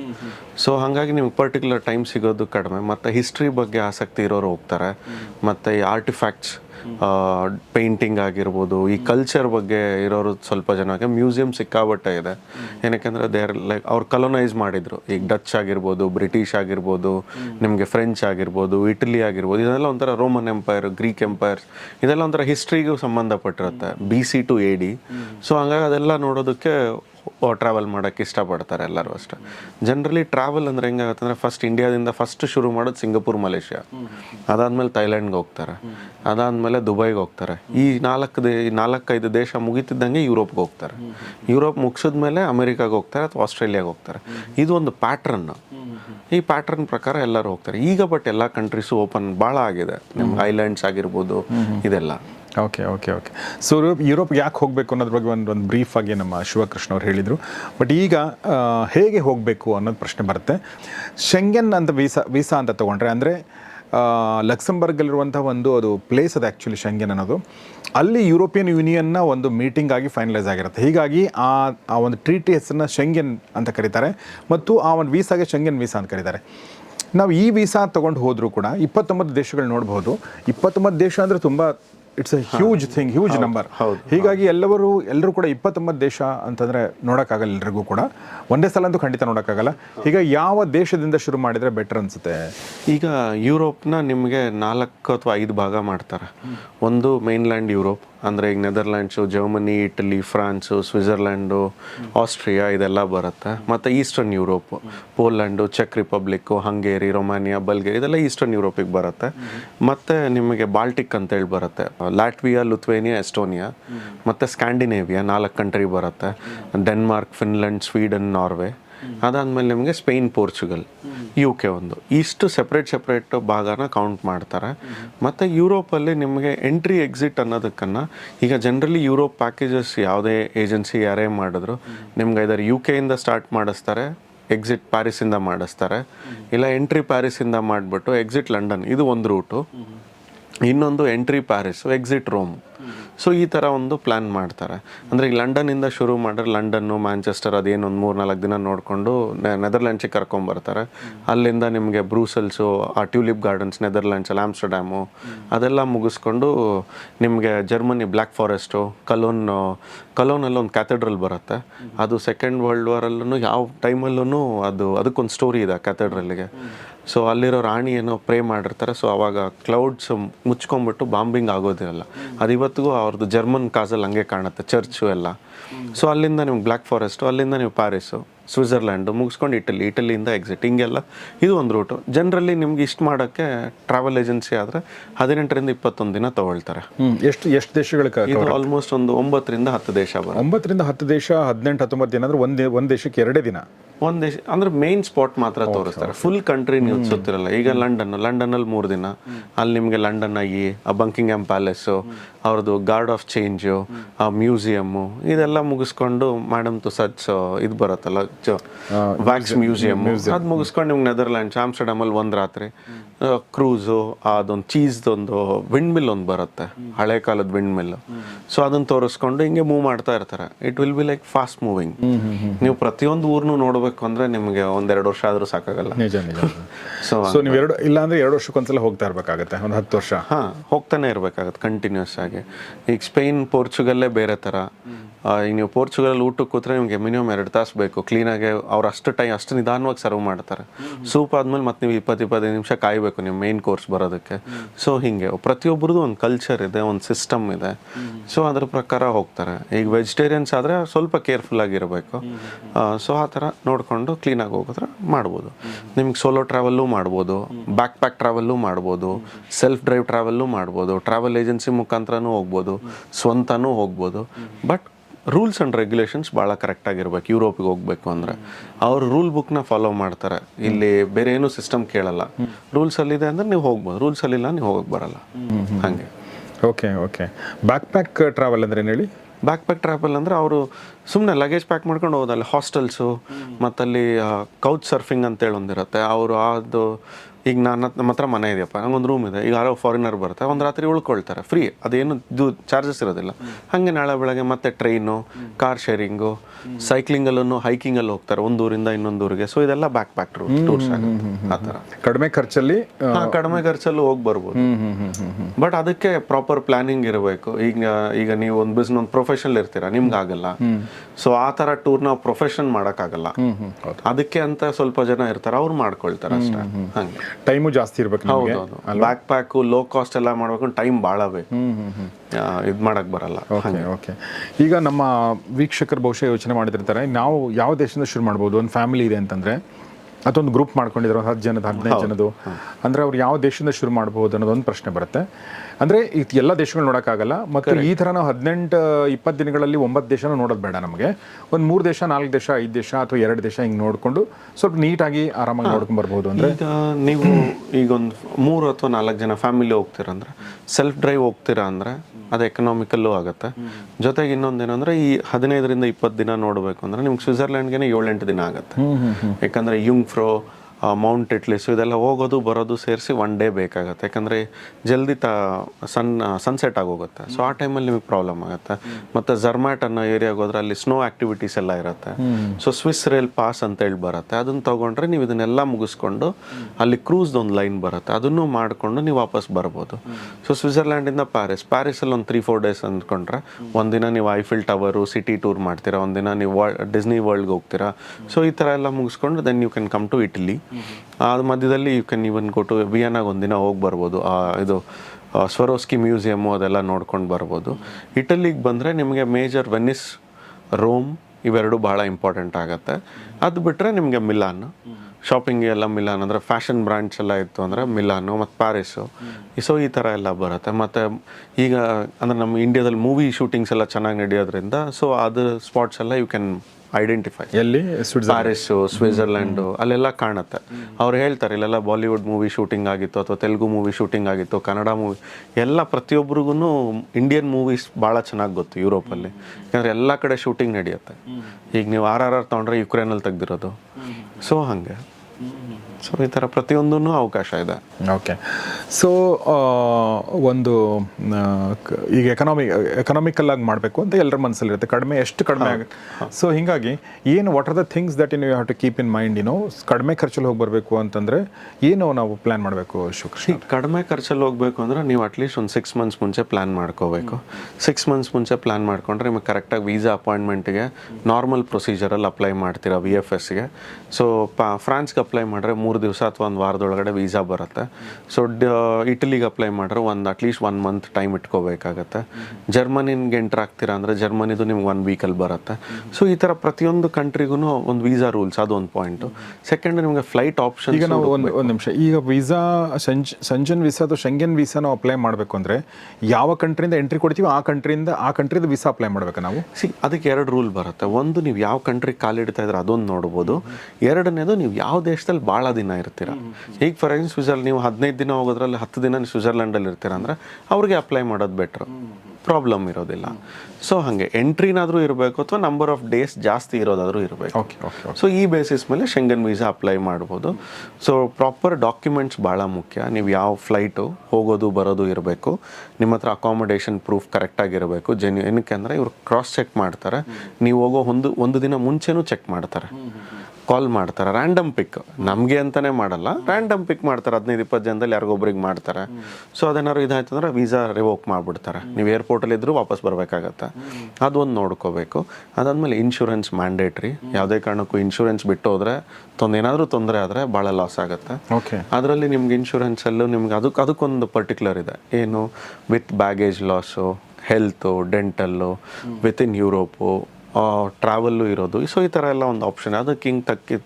ಸೊ ಹಾಗಾಗಿ ನಿಮ್ಗೆ ಪರ್ಟಿಕ್ಯುಲರ್ ಟೈಮ್ ಸಿಗೋದು ಕಡಿಮೆ. ಮತ್ತು ಹಿಸ್ಟ್ರಿ ಬಗ್ಗೆ ಆಸಕ್ತಿ ಇರೋರು ಹೋಗ್ತಾರೆ. ಮತ್ತು ಈ ಆರ್ಟಿಫ್ಯಾಕ್ಟ್ಸ್ ಪೇಂಟಿಂಗ್ ಆಗಿರ್ಬೋದು, ಈ ಕಲ್ಚರ್ ಬಗ್ಗೆ ಇರೋರು ಸ್ವಲ್ಪ ಜನಕ್ಕೆ ಮ್ಯೂಸಿಯಂ ಸಿಕ್ಕಾಬಟ್ಟೆ ಇದೆ. ಏನಕ್ಕೆಂದ್ರೆ ದೇರ್ ಲೈಕ್ ಅವ್ರು ಕಲೋನೈಸ್ ಮಾಡಿದ್ರು. ಈಗ ಡಚ್ ಆಗಿರ್ಬೋದು ಬ್ರಿಟಿಷ್ ಆಗಿರ್ಬೋದು, ನಿಮಗೆ ಫ್ರೆಂಚ್ ಆಗಿರ್ಬೋದು ಇಟಲಿ ಆಗಿರ್ಬೋದು, ಇದೆಲ್ಲ ಒಂಥರ ರೋಮನ್ ಎಂಪೈರ್ ಗ್ರೀಕ್ ಎಂಪೈರ್ಸ್ ಇದೆಲ್ಲ ಒಂಥರ ಹಿಸ್ಟ್ರಿಗೂ ಸಂಬಂಧಪಟ್ಟಿರುತ್ತೆ. B C to A D so ಹಂಗಾಗಿ ಅದೆಲ್ಲ ನೋಡೋದಕ್ಕೆ ಟ್ರಾವೆಲ್ ಮಾಡೋಕ್ಕೆ ಇಷ್ಟಪಡ್ತಾರೆ ಎಲ್ಲರೂ ಅಷ್ಟೇ. ಜನರಲಿ ಟ್ರಾವೆಲ್ ಅಂದ್ರೆ ಹೆಂಗಾಗುತ್ತೆ ಅಂದರೆ ಫಸ್ಟ್ ಇಂಡಿಯಾದಿಂದ ಫಸ್ಟ್ ಶುರು ಮಾಡೋದು ಸಿಂಗಪುರ್ ಮಲೇಷ್ಯಾ ಅದಾದಮೇಲೆ ಥೈಲ್ಯಾಂಡ್ಗೆ ಹೋಗ್ತಾರೆ. ಅದಾದಮೇಲೆ ದುಬೈಗೆ ಹೋಗ್ತಾರೆ. ಈ ನಾಲ್ಕು ದೇ ಈ ನಾಲ್ಕೈದು ದೇಶ ಮುಗಿತಿದ್ದಂಗೆ ಯುರೋಪ್ಗೆ ಹೋಗ್ತಾರೆ. ಯುರೋಪ್ ಮುಗಿಸಿದ್ಮೇಲೆ ಅಮೆರಿಕಾಗೆ ಹೋಗ್ತಾರೆ ಅಥವಾ ಆಸ್ಟ್ರೇಲಿಯಾಗೆ ಹೋಗ್ತಾರೆ. ಇದು ಒಂದು ಪ್ಯಾಟ್ರನ್ ಈ ಪ್ಯಾಟ್ರನ್ ಪ್ರಕಾರ ಎಲ್ಲರೂ ಹೋಗ್ತಾರೆ. ಈಗ ಬಟ್ ಎಲ್ಲ ಕಂಟ್ರೀಸು ಓಪನ್ ಭಾಳ ಆಗಿದೆ. ನಿಮ್ಗೆ ಐಲ್ಯಾಂಡ್ಸ್ ಆಗಿರ್ಬೋದು ಇದೆಲ್ಲ. Okay okay okay so Europe ಯುರೋಪ್ಗೆ ಯಾಕೆ ಹೋಗಬೇಕು ಅನ್ನೋದ್ರ ಬಗ್ಗೆ ಒಂದು ಒಂದು ಬ್ರೀಫ್ ಆಗಿ ನಮ್ಮ ಶಿವಕೃಷ್ಣ ಅವ್ರು ಹೇಳಿದರು. ಬಟ್ ಈಗ ಹೇಗೆ ಹೋಗಬೇಕು ಅನ್ನೋದು ಪ್ರಶ್ನೆ ಬರುತ್ತೆ. ಶೆಂಗೆನ್ ಅಂತ ವೀಸಾ ವೀಸಾ ಅಂತ ತೊಗೊಂಡ್ರೆ ಅಂದರೆ ಲಕ್ಸಂಬರ್ಗಲ್ಲಿರುವಂಥ ಒಂದು, ಅದು ಪ್ಲೇಸ್ ಅದು ಆ್ಯಕ್ಚುಲಿ ಶೆಂಗೆನ್ ಅನ್ನೋದು. ಅಲ್ಲಿ ಯುರೋಪಿಯನ್ ಯೂನಿಯನ್ನ ಒಂದು ಮೀಟಿಂಗ್ ಆಗಿ ಫೈನಲೈಸ್ ಆಗಿರುತ್ತೆ. ಹೀಗಾಗಿ ಆ ಆ ಒಂದು ಟ್ರೀಟಿ ಹೆಸರನ್ನ ಶೆಂಗೆನ್ ಅಂತ ಕರೀತಾರೆ. ಮತ್ತು ಆ ಒಂದು ವೀಸಾಗೆ ಶೆಂಗೆನ್ ವೀಸಾ ಅಂತ ಕರೀತಾರೆ. ನಾವು ಈ ವೀಸಾ ತೊಗೊಂಡು ಹೋದರೂ ಕೂಡ ಇಪ್ಪತ್ತೊಂಬತ್ತು ದೇಶಗಳು ನೋಡಬಹುದು ಇಪ್ಪತ್ತೊಂಬತ್ತು ದೇಶ ಅಂದರೆ ತುಂಬಾ it's a huge thing huge number ಹೌದು, ಹೀಗಾಗಿ ಎಲ್ಲವರು ಎಲ್ಲರೂ ಕೂಡ ಇಪ್ಪತ್ತೊಂಬತ್ತು ದೇಶ ಅಂತಂದ್ರೆ ನೋಡೋಕ್ಕಾಗಲ್ಲ ಎಲ್ರಿಗೂ ಕೂಡ. ಒಂದೇ ಸಲ ಅಂತೂ ಖಂಡಿತ ನೋಡೋಕ್ಕಾಗಲ್ಲ. ಈಗ ಯಾವ ದೇಶದಿಂದ ಶುರು ಮಾಡಿದರೆ ಬೆಟರ್ ಅನ್ಸುತ್ತೆ? ಈಗ ಯುರೋಪ್ನ ನಿಮಗೆ ನಾಲ್ಕು ಅಥವಾ ಐದು ಭಾಗ ಮಾಡ್ತಾರೆ. ಒಂದು ಮೇನ್ಲ್ಯಾಂಡ್ ಯುರೋಪ್ ಅಂದರೆ ಈಗ Netherlands Germany, Italy, France Switzerland Austria ಇದೆಲ್ಲ ಬರುತ್ತೆ. ಮತ್ತು ಈಸ್ಟರ್ನ್ ಯುರೋಪ್, ಪೋಲ್ಯಾಂಡು, ಚೆಕ್ ರಿಪಬ್ಲಿಕ್ಕು, ಹಂಗೇರಿ, ರೊಮಾನಿಯಾ, ಬಲ್ಗೇರಿ ಇದೆಲ್ಲ ಈಸ್ಟರ್ನ್ ಯುರೋಪಿಗೆ ಬರುತ್ತೆ. ಮತ್ತು ನಿಮಗೆ ಬಾಲ್ಟಿಕ್ ಅಂತೇಳಿ ಬರುತ್ತೆ. ಲ್ಯಾಟ್ವಿಯಾ, ಲುತ್ವೇನಿಯಾ, ಎಸ್ಟೋನಿಯಾ, ಮತ್ತು ಸ್ಕ್ಯಾಂಡಿನೇವಿಯಾ ನಾಲ್ಕು ಕಂಟ್ರಿ ಬರುತ್ತೆ. Denmark, Finland, Sweden, Norway. ಅದಾದಮೇಲೆ ನಿಮಗೆ ಸ್ಪೇನ್, ಪೋರ್ಚುಗಲ್. ಯು ಕೆ ಒಂದು. ಇಷ್ಟು ಸೆಪ್ರೇಟ್ ಸೆಪ್ರೇಟ್ ಭಾಗನ ಕೌಂಟ್ ಮಾಡ್ತಾರೆ. ಮತ್ತು ಯುರೋಪಲ್ಲಿ ನಿಮಗೆ ಎಂಟ್ರಿ ಎಕ್ಸಿಟ್ ಅನ್ನೋದಕ್ಕನ್ನು ಈಗ ಜನರಲಿ ಯುರೋಪ್ ಪ್ಯಾಕೇಜಸ್ ಯಾವುದೇ ಏಜೆನ್ಸಿ ಯಾರೇ ಮಾಡಿದ್ರು, ನಿಮ್ಗೆ ಇದರ ಯು ಕೆಯಿಂದ ಸ್ಟಾರ್ಟ್ ಮಾಡಿಸ್ತಾರೆ ಎಕ್ಸಿಟ್ ಪ್ಯಾರಿಸಿಂದ ಮಾಡಿಸ್ತಾರೆ, ಇಲ್ಲ ಎಂಟ್ರಿ ಪ್ಯಾರಿಸಿಂದ ಮಾಡಿಬಿಟ್ಟು ಎಕ್ಸಿಟ್ ಲಂಡನ್ ಇದು ಒಂದು ರೂಟು ಇನ್ನೊಂದು entry Paris exit Rome so ಈ ಥರ ಒಂದು ಪ್ಲ್ಯಾನ್ ಮಾಡ್ತಾರೆ. ಅಂದರೆ ಈಗ ಲಂಡನಿಂದ ಶುರು ಮಾಡಿದ್ರೆ ಲಂಡನ್ನು, ಮ್ಯಾಂಚೆಸ್ಟರ್ ಅದೇನು ಒಂದು ಮೂರು ನಾಲ್ಕು ದಿನ ನೋಡಿಕೊಂಡು ನೆದರ್ಲ್ಯಾಂಡ್ಸಿಗೆ ಕರ್ಕೊಂಬರ್ತಾರೆ ಅಲ್ಲಿಂದ ನಿಮಗೆ ಬ್ರೂಸಲ್ಸು, ಆ ಟ್ಯೂಲಿಪ್ ಗಾರ್ಡನ್ಸ್ ನೆದರ್ಲ್ಯಾಂಡ್ಸಲ್ಲಿ ಆಮ್ಸ್ಟರ್ಡ್ಯಾಮು ಅದೆಲ್ಲ ಮುಗಿಸ್ಕೊಂಡು ನಿಮಗೆ ಜರ್ಮನಿ ಬ್ಲ್ಯಾಕ್ ಫಾರೆಸ್ಟು, ಕಲೋನ್, ಕಲೋನಲ್ಲಿ ಒಂದು ಕ್ಯಾಥೆಡ್ರಲ್ ಬರುತ್ತೆ. ಅದು ಸೆಕೆಂಡ್ ವರ್ಲ್ಡ್ ವಾರಲ್ಲೂ ಯಾವ ಟೈಮಲ್ಲೂ ಅದು ಅದಕ್ಕೊಂದು ಸ್ಟೋರಿ ಇದೆ ಕ್ಯಾಥೆಡ್ರಲ್ಗೆ ಸೊ ಅಲ್ಲಿರೋ ರಾಣಿ ಏನೋ ಪ್ರೇ ಮಾಡಿರ್ತಾರೆ. ಸೊ ಅವಾಗ ಕ್ಲೌಡ್ಸ್ ಮುಚ್ಕೊಂಡ್ಬಿಟ್ಟು ಬಾಂಬಿಂಗ್ ಆಗೋದಿರಲ್ಲ. ಅದು ಇವತ್ತಿಗೂ ಅವ್ರದ್ದು ಜರ್ಮನ್ ಕಾಸಲ್ಲಿ ಹಂಗೆ ಕಾಣುತ್ತೆ ಚರ್ಚು ಎಲ್ಲ. ಸೊ ಅಲ್ಲಿಂದ ನಿಮ್ಗೆ ಬ್ಲ್ಯಾಕ್ ಫಾರೆಸ್ಟು ಅಲ್ಲಿಂದ ನೀವು ಪ್ಯಾರಿಸು ಸ್ವಿಟ್ಜರ್ಲ್ಯಾಂಡು ಮುಗಿಸ್ಕೊಂಡು ಇಟಲಿ ಇಟಲಿಯಿಂದ ಎಕ್ಸಿಟ್ ಹಿಂಗೆಲ್ಲ ಇದು ಒಂದು ರೂಟು ಜನರಲ್ಲಿ ನಿಮ್ಗೆ ಇಷ್ಟು ಮಾಡೋಕ್ಕೆ ಟ್ರಾವೆಲ್ ಏಜೆನ್ಸಿ ಆದರೆ ಹದಿನೆಂಟರಿಂದ ಇಪ್ಪತ್ತೊಂದು ದಿನ ತಗೊಳ್ತಾರೆ. ಎಷ್ಟು ಎಷ್ಟು ದೇಶಗಳ ಇದು ಆಲ್ಮೋಸ್ಟ್ ಒಂದು ಒಂಬತ್ತರಿಂದ ಹತ್ತು ದೇಶ ಬರುತ್ತೆ. ಒಂಬತ್ತರಿಂದ ಹತ್ತು ದೇಶ ಹದಿನೆಂಟು ಹತ್ತೊಂಬತ್ತು ದಿನ ಅಂದರೆ ಒಂದೇ ಒಂದು ದೇಶಕ್ಕೆ ಎರಡೇ ದಿನ? ಒಂದು ದೇಶ ಅಂದ್ರೆ ಮೇನ್ ಸ್ಪಾಟ್ ಮಾತ್ರ ತೋರಿಸ್ತಾರೆ. ಫುಲ್ ಕಂಟ್ರಿ ನೀವು ಸುತ್ತಿರಲ್ಲ. ಈಗ ಲಂಡನ್ ಲಂಡನ್ ಅಲ್ಲಿ ಮೂರು ದಿನ. ಅಲ್ಲಿ ನಿಮಗೆ ಲಂಡನ್ ಆಗಿ ಆ ಬಂಕಿಂಗ್ ಹ್ಯಾಮ್ ಪ್ಯಾಲೇಸು ಅವ್ರದ್ದು ಗಾರ್ಡ್ ಆಫ್ ಚೇಂಜು ಆ ಮ್ಯೂಸಿಯಮ್ಮು ಇದೆಲ್ಲ ಮುಗಿಸ್ಕೊಂಡು ಮೇಡಮ್ ಸಚ್ ಇದು ಬರುತ್ತಲ್ಲ. ವ್ಯಾಕ್ಸ್ ಮ್ಯೂಸಿಯಮ್ ಅದು ಮುಗಿಸ್ಕೊಂಡು ನಿಮ್ಗೆ ನೆದರ್ಲ್ಯಾಂಡ್ಸ್ ಆಮ್ಸ್ಟರ್ಡಮ್ ಅಲ್ಲಿ ಒಂದು ರಾತ್ರಿ. ಕ್ರೂಸು ಅದೊಂದು ಚೀಸ್ದೊಂದು ವಿಂಡ್ ಮಿಲ್ ಒಂದು ಬರುತ್ತೆ. ಹಳೆ ಕಾಲದ ವಿಂಡ್ ಮಿಲ್ ಸೊ ಅದನ್ನು ತೋರಿಸ್ಕೊಂಡು ಹಿಂಗೆ ಮೂವ್ ಮಾಡ್ತಾ ಇರ್ತಾರೆ. It will be like fast moving ನೀವು ಪ್ರತಿಯೊಂದು ಊರ್ನು ನೋಡಬೇಕು ಅಂದ್ರೆ ನಿಮಗೆ ಒಂದೆರಡು ವರ್ಷ ಆದ್ರೂ ಸಾಕಾಗಲ್ಲ. ನಿಜ ನಿಜ ಸೊ ಸೊ ನೀವು ಎರಡು ಇಲ್ಲ ಅಂದ್ರೆ ಎರಡು ವರ್ಷಕ್ಕೊಂದ್ಸಲ ಹೋಗ್ತಾ ಇರಬೇಕಾಗತ್ತೆ ಒಂದು ಹತ್ತು ವರ್ಷ? ಹಾ ಹೋಗ್ತಾನೆ ಇರ್ಬೇಕಾಗತ್ತೆ ಕಂಟಿನ್ಯೂಸ್ ಆಗಿ. ಈಗ ಸ್ಪೇನ್ ಪೋರ್ಚುಗಲ್ಲೇ ಬೇರೆ ಥರ ಈಗ ನೀವು ಪೋರ್ಚುಗಲ್ ಊಟಕ್ಕೆ ಕೂತ್ರೆ ನಿಮಗೆ ಮಿನಿಮಮ್ ಎರಡು ತಾಸು ಬೇಕು. ಕ್ಲೀನಾಗಿ ಅವ್ರು ಅಷ್ಟು ಟೈಮ್ ಅಷ್ಟು ನಿಧಾನವಾಗಿ ಸರ್ವ್ ಮಾಡ್ತಾರೆ. ಸೂಪ್ ಆದ್ಮೇಲೆ ಮತ್ತೆ ನೀವು ಇಪ್ಪತ್ತು ಇಪ್ಪತ್ತೈದು ನಿಮಿಷ ಕಾಯಬೇಕು ನಿಮ್ಮ ಮೇನ್ ಕೋರ್ಸ್ ಬರೋದಕ್ಕೆ. ಸೊ ಹಿಂಗೆ ಪ್ರತಿಯೊಬ್ಬರದ್ದು ಒಂದು ಕಲ್ಚರ್ ಇದೆ, ಒಂದು ಸಿಸ್ಟಮ್ ಇದೆ. ಸೊ ಅದ್ರ ಪ್ರಕಾರ ಹೋಗ್ತಾರೆ. ಈಗ ವೆಜಿಟೇರಿಯನ್ಸ್ ಆದರೆ ಸ್ವಲ್ಪ ಕೇರ್ಫುಲ್ ಆಗಿರಬೇಕು. ಸೊ ಆ ಥರ ನೋಡಿಕೊಂಡು ಕ್ಲೀನಾಗಿ ಹೋಗಿದ್ರೆ ಮಾಡ್ಬೋದು. ನಿಮ್ಗೆ ಸೋಲೋ ಟ್ರಾವೆಲ್ಲೂ ಮಾಡ್ಬೋದು. ಬ್ಯಾಕ್ ಪ್ಯಾಕ್ ಟ್ರಾವೆಲ್ಲೂ ಮಾಡ್ಬೋದು. ಸೆಲ್ಫ್ ಡ್ರೈವ್ ಟ್ರಾವೆಲ್ಲೂ ಮಾಡ್ಬೋದು. ಟ್ರಾವೆಲ್ ಏಜೆನ್ಸಿ ಮುಖಾಂತರನೂ ಹೋಗ್ಬೋದು. ಸ್ವಂತನೂ ಹೋಗ್ಬೋದು. ಬಟ್ ರೂಲ್ಸ್ ಆ್ಯಂಡ್ ರೆಗ್ಯುಲೇಷನ್ಸ್ ಭಾಳ ಕರೆಕ್ಟಾಗಿರ್ಬೇಕು ಯುರೋಪಿಗೆ ಹೋಗ್ಬೇಕು ಅಂದರೆ. ಅವ್ರು ರೂಲ್ ಬುಕ್ನ ಫಾಲೋ ಮಾಡ್ತಾರೆ. ಇಲ್ಲಿ ಬೇರೆ ಏನೂ ಸಿಸ್ಟಮ್ ಕೇಳಲ್ಲ. ರೂಲ್ಸ್ ಅಂದರೆ ಅಂದ್ರೆ ನೀವು ಹೋಗ್ಬೋದು. ರೂಲ್ಸ್ ಅಲ್ಲಿಲ್ಲ ನೀವು ಹೋಗಕ್ಕೆ ಬರಲ್ಲ. ಹಾಗೆ. Okay okay. Back pack travel ಅಂದ್ರೆ ಏನು ಹೇಳಿ? ಬ್ಯಾಕ್ ಪ್ಯಾಕ್ ಟ್ರಾವೆಲ್ ಅಂದರೆ ಅವರು ಸುಮ್ಮನೆ ಲಗೇಜ್ ಪ್ಯಾಕ್ ಮಾಡ್ಕೊಂಡು ಹೋದಲ್ಲಿ ಹಾಸ್ಟೆಲ್ಸು ಮತ್ತಲ್ಲಿ ಕೌಚ್ ಸರ್ಫಿಂಗ್ ಅಂತೇಳಿ ಒಂದಿರುತ್ತೆ. ಅವರು ಅದು ಈಗ ನನ್ನ ನಮ್ಮ ಹತ್ರ ಮನೆ ಇದೆಯಪ್ಪ ನಂಗೊಂದು ರೂಮ್ ಇದೆ ಈಗ ಯಾರೋ ಫಾರಿನರ್ ಬರ್ತಾರೆ ಒಂದು ರಾತ್ರಿ ಉಳ್ಕೊಳ್ತಾರೆ ಫ್ರೀ ಅದೇನು ಇದು ಚಾರ್ಜಸ್ ಇರೋದಿಲ್ಲ. ಹಾಗೆ ನಾಳೆ ಬೆಳಗ್ಗೆ ಮತ್ತೆ ಟ್ರೈನು ಕಾರ್ ಶೇರಿಂಗು ಸೈಕ್ಲಿಂಗಲ್ಲೂ ಹೈಕಿಂಗಲ್ಲಿ ಹೋಗ್ತಾರೆ ಒಂದೂರಿಂದ ಇನ್ನೊಂದೂರಿಗೆ ಇನ್ನೊಂದು ಊರಿಗೆ. ಸೊ ಇದೆಲ್ಲ ಬ್ಯಾಕ್ ಪ್ಯಾಕ್ ಟೂರ್ಸ್ ಆಗುತ್ತೆ. ಆ ಥರ. ಕಡಿಮೆ ಖರ್ಚಲ್ಲಿ ಕಡಿಮೆ ಖರ್ಚಲ್ಲೂ ಹೋಗಿ ಬರ್ಬೋದು. ಬಟ್ ಅದಕ್ಕೆ ಪ್ರಾಪರ್ ಪ್ಲಾನಿಂಗ್ ಇರಬೇಕು. ಈಗ ಈಗ ನೀವು ಒಂದು ಬಿಸ್ನೆಸ್ ಒಂದು ಪ್ರೊಫೆಷನಲ್ ಇರ್ತೀರಾ ನಿಮ್ಗೆ ಆಗಲ್ಲ. ಸೊ ಆ ಥರ ಟೂರ್ ನಾವು ಪ್ರೊಫೆಷನ್ ಮಾಡೋಕ್ಕಾಗಲ್ಲ ಅದಕ್ಕೆ ಅಂತ ಸ್ವಲ್ಪ ಜನ ಇರ್ತಾರೆ ಅವ್ರು ಮಾಡ್ಕೊಳ್ತಾರೆ ಅಷ್ಟೇ. ಹಂಗೆ. ಟೈಮು ಜಾಸ್ತಿ ಇರ್ಬೇಕು ನಿಮಗೆ. ಹೌದೌದು ಬ್ಯಾಕ್ ಪ್ಯಾಕು ಲೋ ಕಾಸ್ಟ್ ಎಲ್ಲ ಮಾಡ್ಬೇಕು ಟೈಮ್ ಭಾಳ ಬೇಕು. ಇದು ಮಾಡಕ್ ಬರಲ್ಲ. ಓಕೆ ಓಕೆ ಈಗ ನಮ್ಮ ವೀಕ್ಷಕರು ಬಹುಶಃ ಯೋಚನೆ ಮಾಡಿದಿರ್ತಾರೆ ನಾವು ಯಾವ ದೇಶದಿಂದ ಶುರು ಮಾಡ್ಬೋದು ಒಂದು ಫ್ಯಾಮಿಲಿ ಇದೆ ಅಂತಂದ್ರೆ? ಅದೊಂದು ಗ್ರೂಪ್ ಮಾಡ್ಕೊಂಡಿದ್ರು ಹತ್ತು ಜನದ ಹದಿನೈದು ಜನದು ಅಂದ್ರೆ ಅವ್ರು ಯಾವ ದೇಶದಿಂದ ಶುರು ಮಾಡ್ಬೋದು ಅನ್ನೋದು ಒಂದು ಪ್ರಶ್ನೆ ಬರುತ್ತೆ. ಅಂದ್ರೆ ಈ ಎಲ್ಲ ದೇಶಗಳು ನೋಡೋಕ್ಕಾಗಲ್ಲ ಮತ್ತು ಈ ಥರ ನಾವು ಹದಿನೆಂಟು ಇಪ್ಪತ್ತು ದಿನಗಳಲ್ಲಿ ಒಂಬತ್ತು ದೇಶನೂ ನೋಡೋದು ಬೇಡ ನಮಗೆ. ಒಂದು ಮೂರು ದೇಶ ನಾಲ್ಕು ದೇಶ ಐದು ದೇಶ ಅಥವಾ ಎರಡು ದೇಶ ಹಿಂಗೆ ನೋಡಿಕೊಂಡು ಸ್ವಲ್ಪ ನೀಟಾಗಿ ಆರಾಮಾಗಿ ನೋಡ್ಕೊಂಡು ಬರ್ಬೋದು ಅಂದ್ರೆ ಈಗ ನೀವು ಈಗ ಒಂದು ಮೂರು ಅಥವಾ ನಾಲ್ಕು ಜನ ಫ್ಯಾಮಿಲಿ ಹೋಗ್ತೀರಂದ್ರೆ ಸೆಲ್ಫ್ ಡ್ರೈವ್ ಹೋಗ್ತೀರಾ ಅಂದ್ರೆ ಅದು ಎಕನಾಮಿಕಲ್ಲು ಆಗುತ್ತೆ. ಜೊತೆಗೆ ಇನ್ನೊಂದೇನಂದ್ರೆ ಈ ಹದಿನೈದರಿಂದ ಇಪ್ಪತ್ತು ದಿನ ನೋಡಬೇಕು ಅಂದ್ರೆ ನಿಮ್ಗೆ ಸ್ವಿಟ್ಜರ್ಲ್ಯಾಂಡ್ಗೆ ಏಳೆಂಟು ದಿನ ಆಗುತ್ತೆ. ಯಾಕಂದ್ರೆ ಯುಂಗ್ ಫ್ರೋ ಮೌಂಟ್ ಇಟ್ಲಿಸು ಇದೆಲ್ಲ ಹೋಗೋದು ಬರೋದು ಸೇರಿಸಿ ಒನ್ ಡೇ ಬೇಕಾಗುತ್ತೆ. ಯಾಕಂದರೆ ಜಲ್ದಿ ತ ಸನ್ ಸನ್ಸೆಟ್ ಆಗೋಗುತ್ತೆ. ಸೊ ಆ ಟೈಮಲ್ಲಿ ನಿಮಗೆ ಪ್ರಾಬ್ಲಮ್ ಆಗುತ್ತೆ. ಮತ್ತು ಜರ್ಮ್ಯಾಟ್ ಅನ್ನೋ ಏರಿಯಾಗೆ ಹೋದ್ರೆ ಅಲ್ಲಿ ಸ್ನೋ ಆ್ಯಕ್ಟಿವಿಟೀಸ್ ಎಲ್ಲ ಇರುತ್ತೆ. ಸೊ ಸ್ವಿಸ್ ರೇಲ್ ಪಾಸ್ ಅಂತ ಹೇಳಿ ಬರುತ್ತೆ. ಅದನ್ನು ತೊಗೊಂಡ್ರೆ ನೀವು ಇದನ್ನೆಲ್ಲ ಮುಗಿಸ್ಕೊಂಡು ಅಲ್ಲಿ ಕ್ರೂಸ್ದು ಒಂದು ಲೈನ್ ಬರುತ್ತೆ. ಅದನ್ನು ಮಾಡಿಕೊಂಡು ನೀವು ವಾಪಸ್ ಬರ್ಬೋದು. ಸೊ ಸ್ವಿಟ್ಜರ್ಲ್ಯಾಂಡಿಂದ ಪ್ಯಾರಿಸ್ ಪ್ಯಾರಿಸಲ್ಲಿ ಒಂದು ತ್ರೀ ಫೋರ್ ಡೇಸ್ ಅಂದ್ಕೊಂಡ್ರೆ ಒಂದಿನ ನೀವು ಐಫಿಲ್ ಟವರು ಸಿಟಿ ಟೂರ್ ಮಾಡ್ತೀರಾ. ಒಂದಿನ ನೀವು ಡಿಸ್ನಿ ವರ್ಲ್ಡ್ಗೆ ಹೋಗ್ತೀರಾ. ಸೊ ಈ ಥರ ಎಲ್ಲ ಮುಗಿಸ್ಕೊಂಡು then you can come to Italy ಅದ್ರ ಮಧ್ಯದಲ್ಲಿ ಯು ಕ್ಯಾನ್ ಇವನ್ ಕೊಟ್ಟು ವಿಯನಾಗ ಒಂದಿನ ಹೋಗಿ ಬರ್ಬೋದು. ಆ, ಇದು ಸ್ವರೋಸ್ಕಿ ಮ್ಯೂಸಿಯಮ್ಮು ಅದೆಲ್ಲ ನೋಡ್ಕೊಂಡು ಬರ್ಬೋದು. ಇಟಲಿಗೆ ಬಂದರೆ ನಿಮಗೆ ಮೇಜರ್ ವೆನಿಸ್ ರೋಮ್ ಇವೆರಡು ಭಾಳ ಇಂಪಾರ್ಟೆಂಟ್ ಆಗುತ್ತೆ. ಅದು ಬಿಟ್ಟರೆ ನಿಮಗೆ ಮಿಲಾನ್ ಶಾಪಿಂಗ್ ಎಲ್ಲ ಮಿಲಾನ್ ಅಂದರೆ ಫ್ಯಾಷನ್ ಬ್ರ್ಯಾಂಡ್ಸ್ ಎಲ್ಲ ಇತ್ತು ಅಂದರೆ ಮಿಲಾನು ಮತ್ತು ಪ್ಯಾರಿಸು ಸೊ ಈ ಥರ ಎಲ್ಲ ಬರುತ್ತೆ. ಮತ್ತು ಈಗ ಅಂದರೆ ನಮ್ಮ ಇಂಡಿಯಾದಲ್ಲಿ ಮೂವಿ ಶೂಟಿಂಗ್ಸ್ ಎಲ್ಲ ಚೆನ್ನಾಗಿ ನಡೆಯೋದ್ರಿಂದ ಸೊ ಅದು ಸ್ಪಾಟ್ಸ್ ಎಲ್ಲ ಯು ಕ್ಯಾನ್ ಐಡೆಂಟಿಫೈ ಎಲ್ಲಿ? ಪ್ಯಾರಿಸ್ಸು ಸ್ವಿಟ್ಜರ್ಲ್ಯಾಂಡು ಅಲ್ಲೆಲ್ಲ ಕಾಣುತ್ತೆ. ಅವ್ರು ಹೇಳ್ತಾರೆ ಇಲ್ಲೆಲ್ಲ ಬಾಲಿವುಡ್ ಮೂವಿ ಶೂಟಿಂಗ್ ಆಗಿತ್ತು ಅಥವಾ ತೆಲುಗು ಮೂವಿ ಶೂಟಿಂಗ್ ಆಗಿತ್ತು ಕನ್ನಡ ಮೂವಿ ಎಲ್ಲ ಪ್ರತಿಯೊಬ್ಬರಿಗೂ ಇಂಡಿಯನ್ ಮೂವೀಸ್ ಭಾಳ ಚೆನ್ನಾಗಿ ಗೊತ್ತು ಯುರೋಪಲ್ಲಿ. ಯಾಕಂದರೆ ಎಲ್ಲ ಕಡೆ ಶೂಟಿಂಗ್ ನಡೆಯುತ್ತೆ. ಈಗ ನೀವು ಆರ್ ಆರ್ ಆರ್ ತೊಗೊಂಡ್ರೆ ಯುಕ್ರೇನಲ್ಲಿ ತೆಗ್ದಿರೋದು. ಸೊ ಹಾಗೆ. ಸೊ ಈ ಥರ ಪ್ರತಿಯೊಂದೂ ಅವಕಾಶ ಇದೆ. ಓಕೆ ಸೊ ಒಂದು ಈಗ ಎಕನಾಮಿ ಎಕನಾಮಿಕಲ್ ಆಗಿ ಮಾಡಬೇಕು ಅಂತ ಎಲ್ಲರ ಮನಸ್ಸಲ್ಲಿರುತ್ತೆ ಕಡಿಮೆ ಎಷ್ಟು ಕಡಿಮೆ ಆಗುತ್ತೆ? ಸೊ ಹಿಂಗಾಗಿ ಏನು what are the things that in you have to keep in mind ಏನೋ ಕಡಿಮೆ ಖರ್ಚಲ್ಲಿ ಹೋಗಿ ಬರಬೇಕು ಅಂತಂದರೆ ಏನು ನಾವು ಪ್ಲ್ಯಾನ್ ಮಾಡಬೇಕು ಶಿವಕೃಷ್ಣ ಈಗ ಕಡಿಮೆ ಖರ್ಚಲ್ಲಿ ಹೋಗಬೇಕು ಅಂದ್ರೆ ನೀವು ಅಟ್ಲೀಸ್ಟ್ ಒಂದು ಸಿಕ್ಸ್ ಮಂತ್ಸ್ ಮುಂಚೆ ಪ್ಲ್ಯಾನ್ ಮಾಡ್ಕೋಬೇಕು. ಸಿಕ್ಸ್ ಮಂತ್ಸ್ ಮುಂಚೆ ಪ್ಲ್ಯಾನ್ ಮಾಡ್ಕೊಂಡ್ರೆ ನಿಮಗೆ ಕರೆಕ್ಟಾಗಿ ವೀಸಾ ಅಪಾಯಿಂಟ್ಮೆಂಟಿಗೆ ನಾರ್ಮಲ್ ಪ್ರೊಸೀಜರಲ್ಲಿ ಅಪ್ಲೈ ಮಾಡ್ತೀರಾ ವಿ ಎಫ್ ಎಸ್ಗೆ ಸೊ ಪಾ ಫ್ರಾನ್ಸ್ಗೆ ಅಪ್ಲೈ ಮಾಡಿದ್ರೆ ಮೂರು ದಿವಸ ಅಥವಾ ಒಂದು ವಾರದೊಳಗಡೆ ವೀಸಾ ಬರುತ್ತೆ. ಸೊ ಇಟಲಿಗೆ ಅಪ್ಲೈ ಮಾಡಿದ್ರೆ ಒಂದು at least one month time ಇಟ್ಕೋಬೇಕಾಗತ್ತೆ. ಜರ್ಮನಿಗೆ ಎಂಟ್ರ್ ಆಗ್ತೀರಾ ಅಂದರೆ ಜರ್ಮನಿದು ನಿಮ್ಗೆ ಒನ್ ವೀಕಲ್ಲಿ ಬರುತ್ತೆ. ಸೊ ಈ ಥರ ಪ್ರತಿಯೊಂದು ಕಂಟ್ರಿಗೂ ಒಂದು ವೀಸಾ ರೂಲ್ಸ್ ಅದು ಒಂದು ಪಾಯಿಂಟು ಸೆಕೆಂಡ್ ನಿಮಗೆ ಫ್ಲೈಟ್ ಆಪ್ಷನ್ ಈಗ ನಾವು ಒಂದು ಒಂದು ನಿಮಿಷ. ಈಗ ವೀಸಾ ಸಂಜ್ ಸಂಜನ್ ವೀಸಾ ಅಥವಾ ಶೆಂಗೆನ್ ವೀಸಾ ನಾವು ಅಪ್ಲೈ ಮಾಡಬೇಕು ಅಂದರೆ ಯಾವ ಕಂಟ್ರಿಯಿಂದ ಎಂಟ್ರಿ ಕೊಡ್ತೀವಿ ಆ ಕಂಟ್ರಿಯಿಂದ ಆ ಕಂಟ್ರಿದ ವೀಸಾ ಅಪ್ಲೈ ಮಾಡಬೇಕು ನಾವು? ಸಿ ಅದಕ್ಕೆ ಎರಡು ರೂಲ್ ಬರುತ್ತೆ. ಒಂದು ನೀವು ಯಾವ ಕಂಟ್ರಿಗೆ ಕಾಲಿಡ್ತಾ ಇದ್ರೆ ಅದೊಂದು ನೋಡ್ಬೋದು. ಎರಡನೇದು ನೀವು ಯಾವ ದೇಶದಲ್ಲಿ ಭಾಳ ದಿನ ಇರ್ತೀರ? ಈಗ ಫಾರ್ ಎಕ್ಸಾಂಪಲ್ ನೀವು ಹದಿನೈದು ದಿನ ಹೋಗೋದ್ರಲ್ಲಿ ಹತ್ತು ದಿನ ಸ್ವಿಜರ್ಲ್ಯಾಂಡಲ್ಲಿ ಇರ್ತೀರ ಅಂದ್ರೆ ಅವ್ರಿಗೆ ಅಪ್ಲೈ ಮಾಡೋದು ಬೆಟ್ರು ಪ್ರಾಬ್ಲಮ್ ಇರೋದಿಲ್ಲ. ಸೊ ಹಾಗೆ ಎಂಟ್ರಿನಾದರೂ ಇರಬೇಕು ಅಥವಾ ನಂಬರ್ ಆಫ್ ಡೇಸ್ ಜಾಸ್ತಿ ಇರೋದಾದರೂ ಇರಬೇಕು. ಓಕೆ ಓಕೆ ಸೊ ಈ ಬೇಸಿಸ್ ಮೇಲೆ ಶೆಂಗನ್ ವೀಸಾ ಅಪ್ಲೈ ಮಾಡ್ಬೋದು. ಸೊ ಪ್ರಾಪರ್ ಡಾಕ್ಯುಮೆಂಟ್ಸ್ ಭಾಳ ಮುಖ್ಯ. ನೀವು ಯಾವ ಫ್ಲೈಟು ಹೋಗೋದು ಬರೋದು ಇರಬೇಕು. ನಿಮ್ಮ ಹತ್ರ ಅಕಾಮಡೇಷನ್ ಪ್ರೂಫ್ ಕರೆಕ್ಟಾಗಿರಬೇಕು ಜೆನ್ಯು ಏನಕ್ಕೆ ಅಂದರೆ ಇವ್ರು ಕ್ರಾಸ್ ಚೆಕ್ ಮಾಡ್ತಾರೆ. ನೀವು ಹೋಗೋ ಒಂದು ಒಂದು ದಿನ ಮುಂಚೆನೂ ಚೆಕ್ ಮಾಡ್ತಾರೆ. ಕಾಲ್ ಮಾಡ್ತಾರೆ ರ್ಯಾಂಡಮ್ ಪಿಕ್ ನಮಗೆ ಅಂತಲೇ ಮಾಡಲ್ಲ. ರ್ಯಾಂಡಮ್ ಪಿಕ್ ಮಾಡ್ತಾರೆ ಹದಿನೈದು ಇಪ್ಪತ್ತು ಜನದಲ್ಲಿ ಯಾರಿಗೊಬ್ರಿಗೆ ಮಾಡ್ತಾರೆ. ಸೊ ಅದೇನಾದ್ರು ಇದಾಯ್ತು ಅಂದ್ರೆ ವೀಸಾ ರಿವೋಕ್ ಮಾಡಿಬಿಡ್ತಾರೆ. ನೀವು ಏರ್ಪೋರ್ಟಲ್ಲಿ ಇದ್ದರೂ ವಾಪಸ್ ಬರಬೇಕಾಗತ್ತೆ. ಅದೊಂದು ನೋಡ್ಕೋಬೇಕು. ಅದಾದಮೇಲೆ ಇನ್ಶೂರೆನ್ಸ್ ಮ್ಯಾಂಡೇಟ್ರಿ ಯಾವುದೇ ಕಾರಣಕ್ಕೂ ಇನ್ಶೂರೆನ್ಸ್ ಬಿಟ್ಟು ಹೋದರೆ ತೊಂದರೆ ಏನಾದರೂ ತೊಂದರೆ ಆದರೆ ಭಾಳ ಲಾಸ್ ಆಗುತ್ತೆ. ಓಕೆ ಅದರಲ್ಲಿ ನಿಮ್ಗೆ ಇನ್ಶೂರೆನ್ಸಲ್ಲೂ ನಿಮ್ಗೆ ಅದಕ್ಕೆ ಅದಕ್ಕೊಂದು ಪರ್ಟಿಕ್ಯುಲರ್ ಇದೆ. ಏನು? With baggage loss health dental with in Europe travel ಇರೋದು. ಸೊ ಈ ಥರ ಎಲ್ಲ ಒಂದು ಆಪ್ಷನ್ ಅದಕ್ಕೆ ಹಿಂಗೆ ತಕ್ಕಿ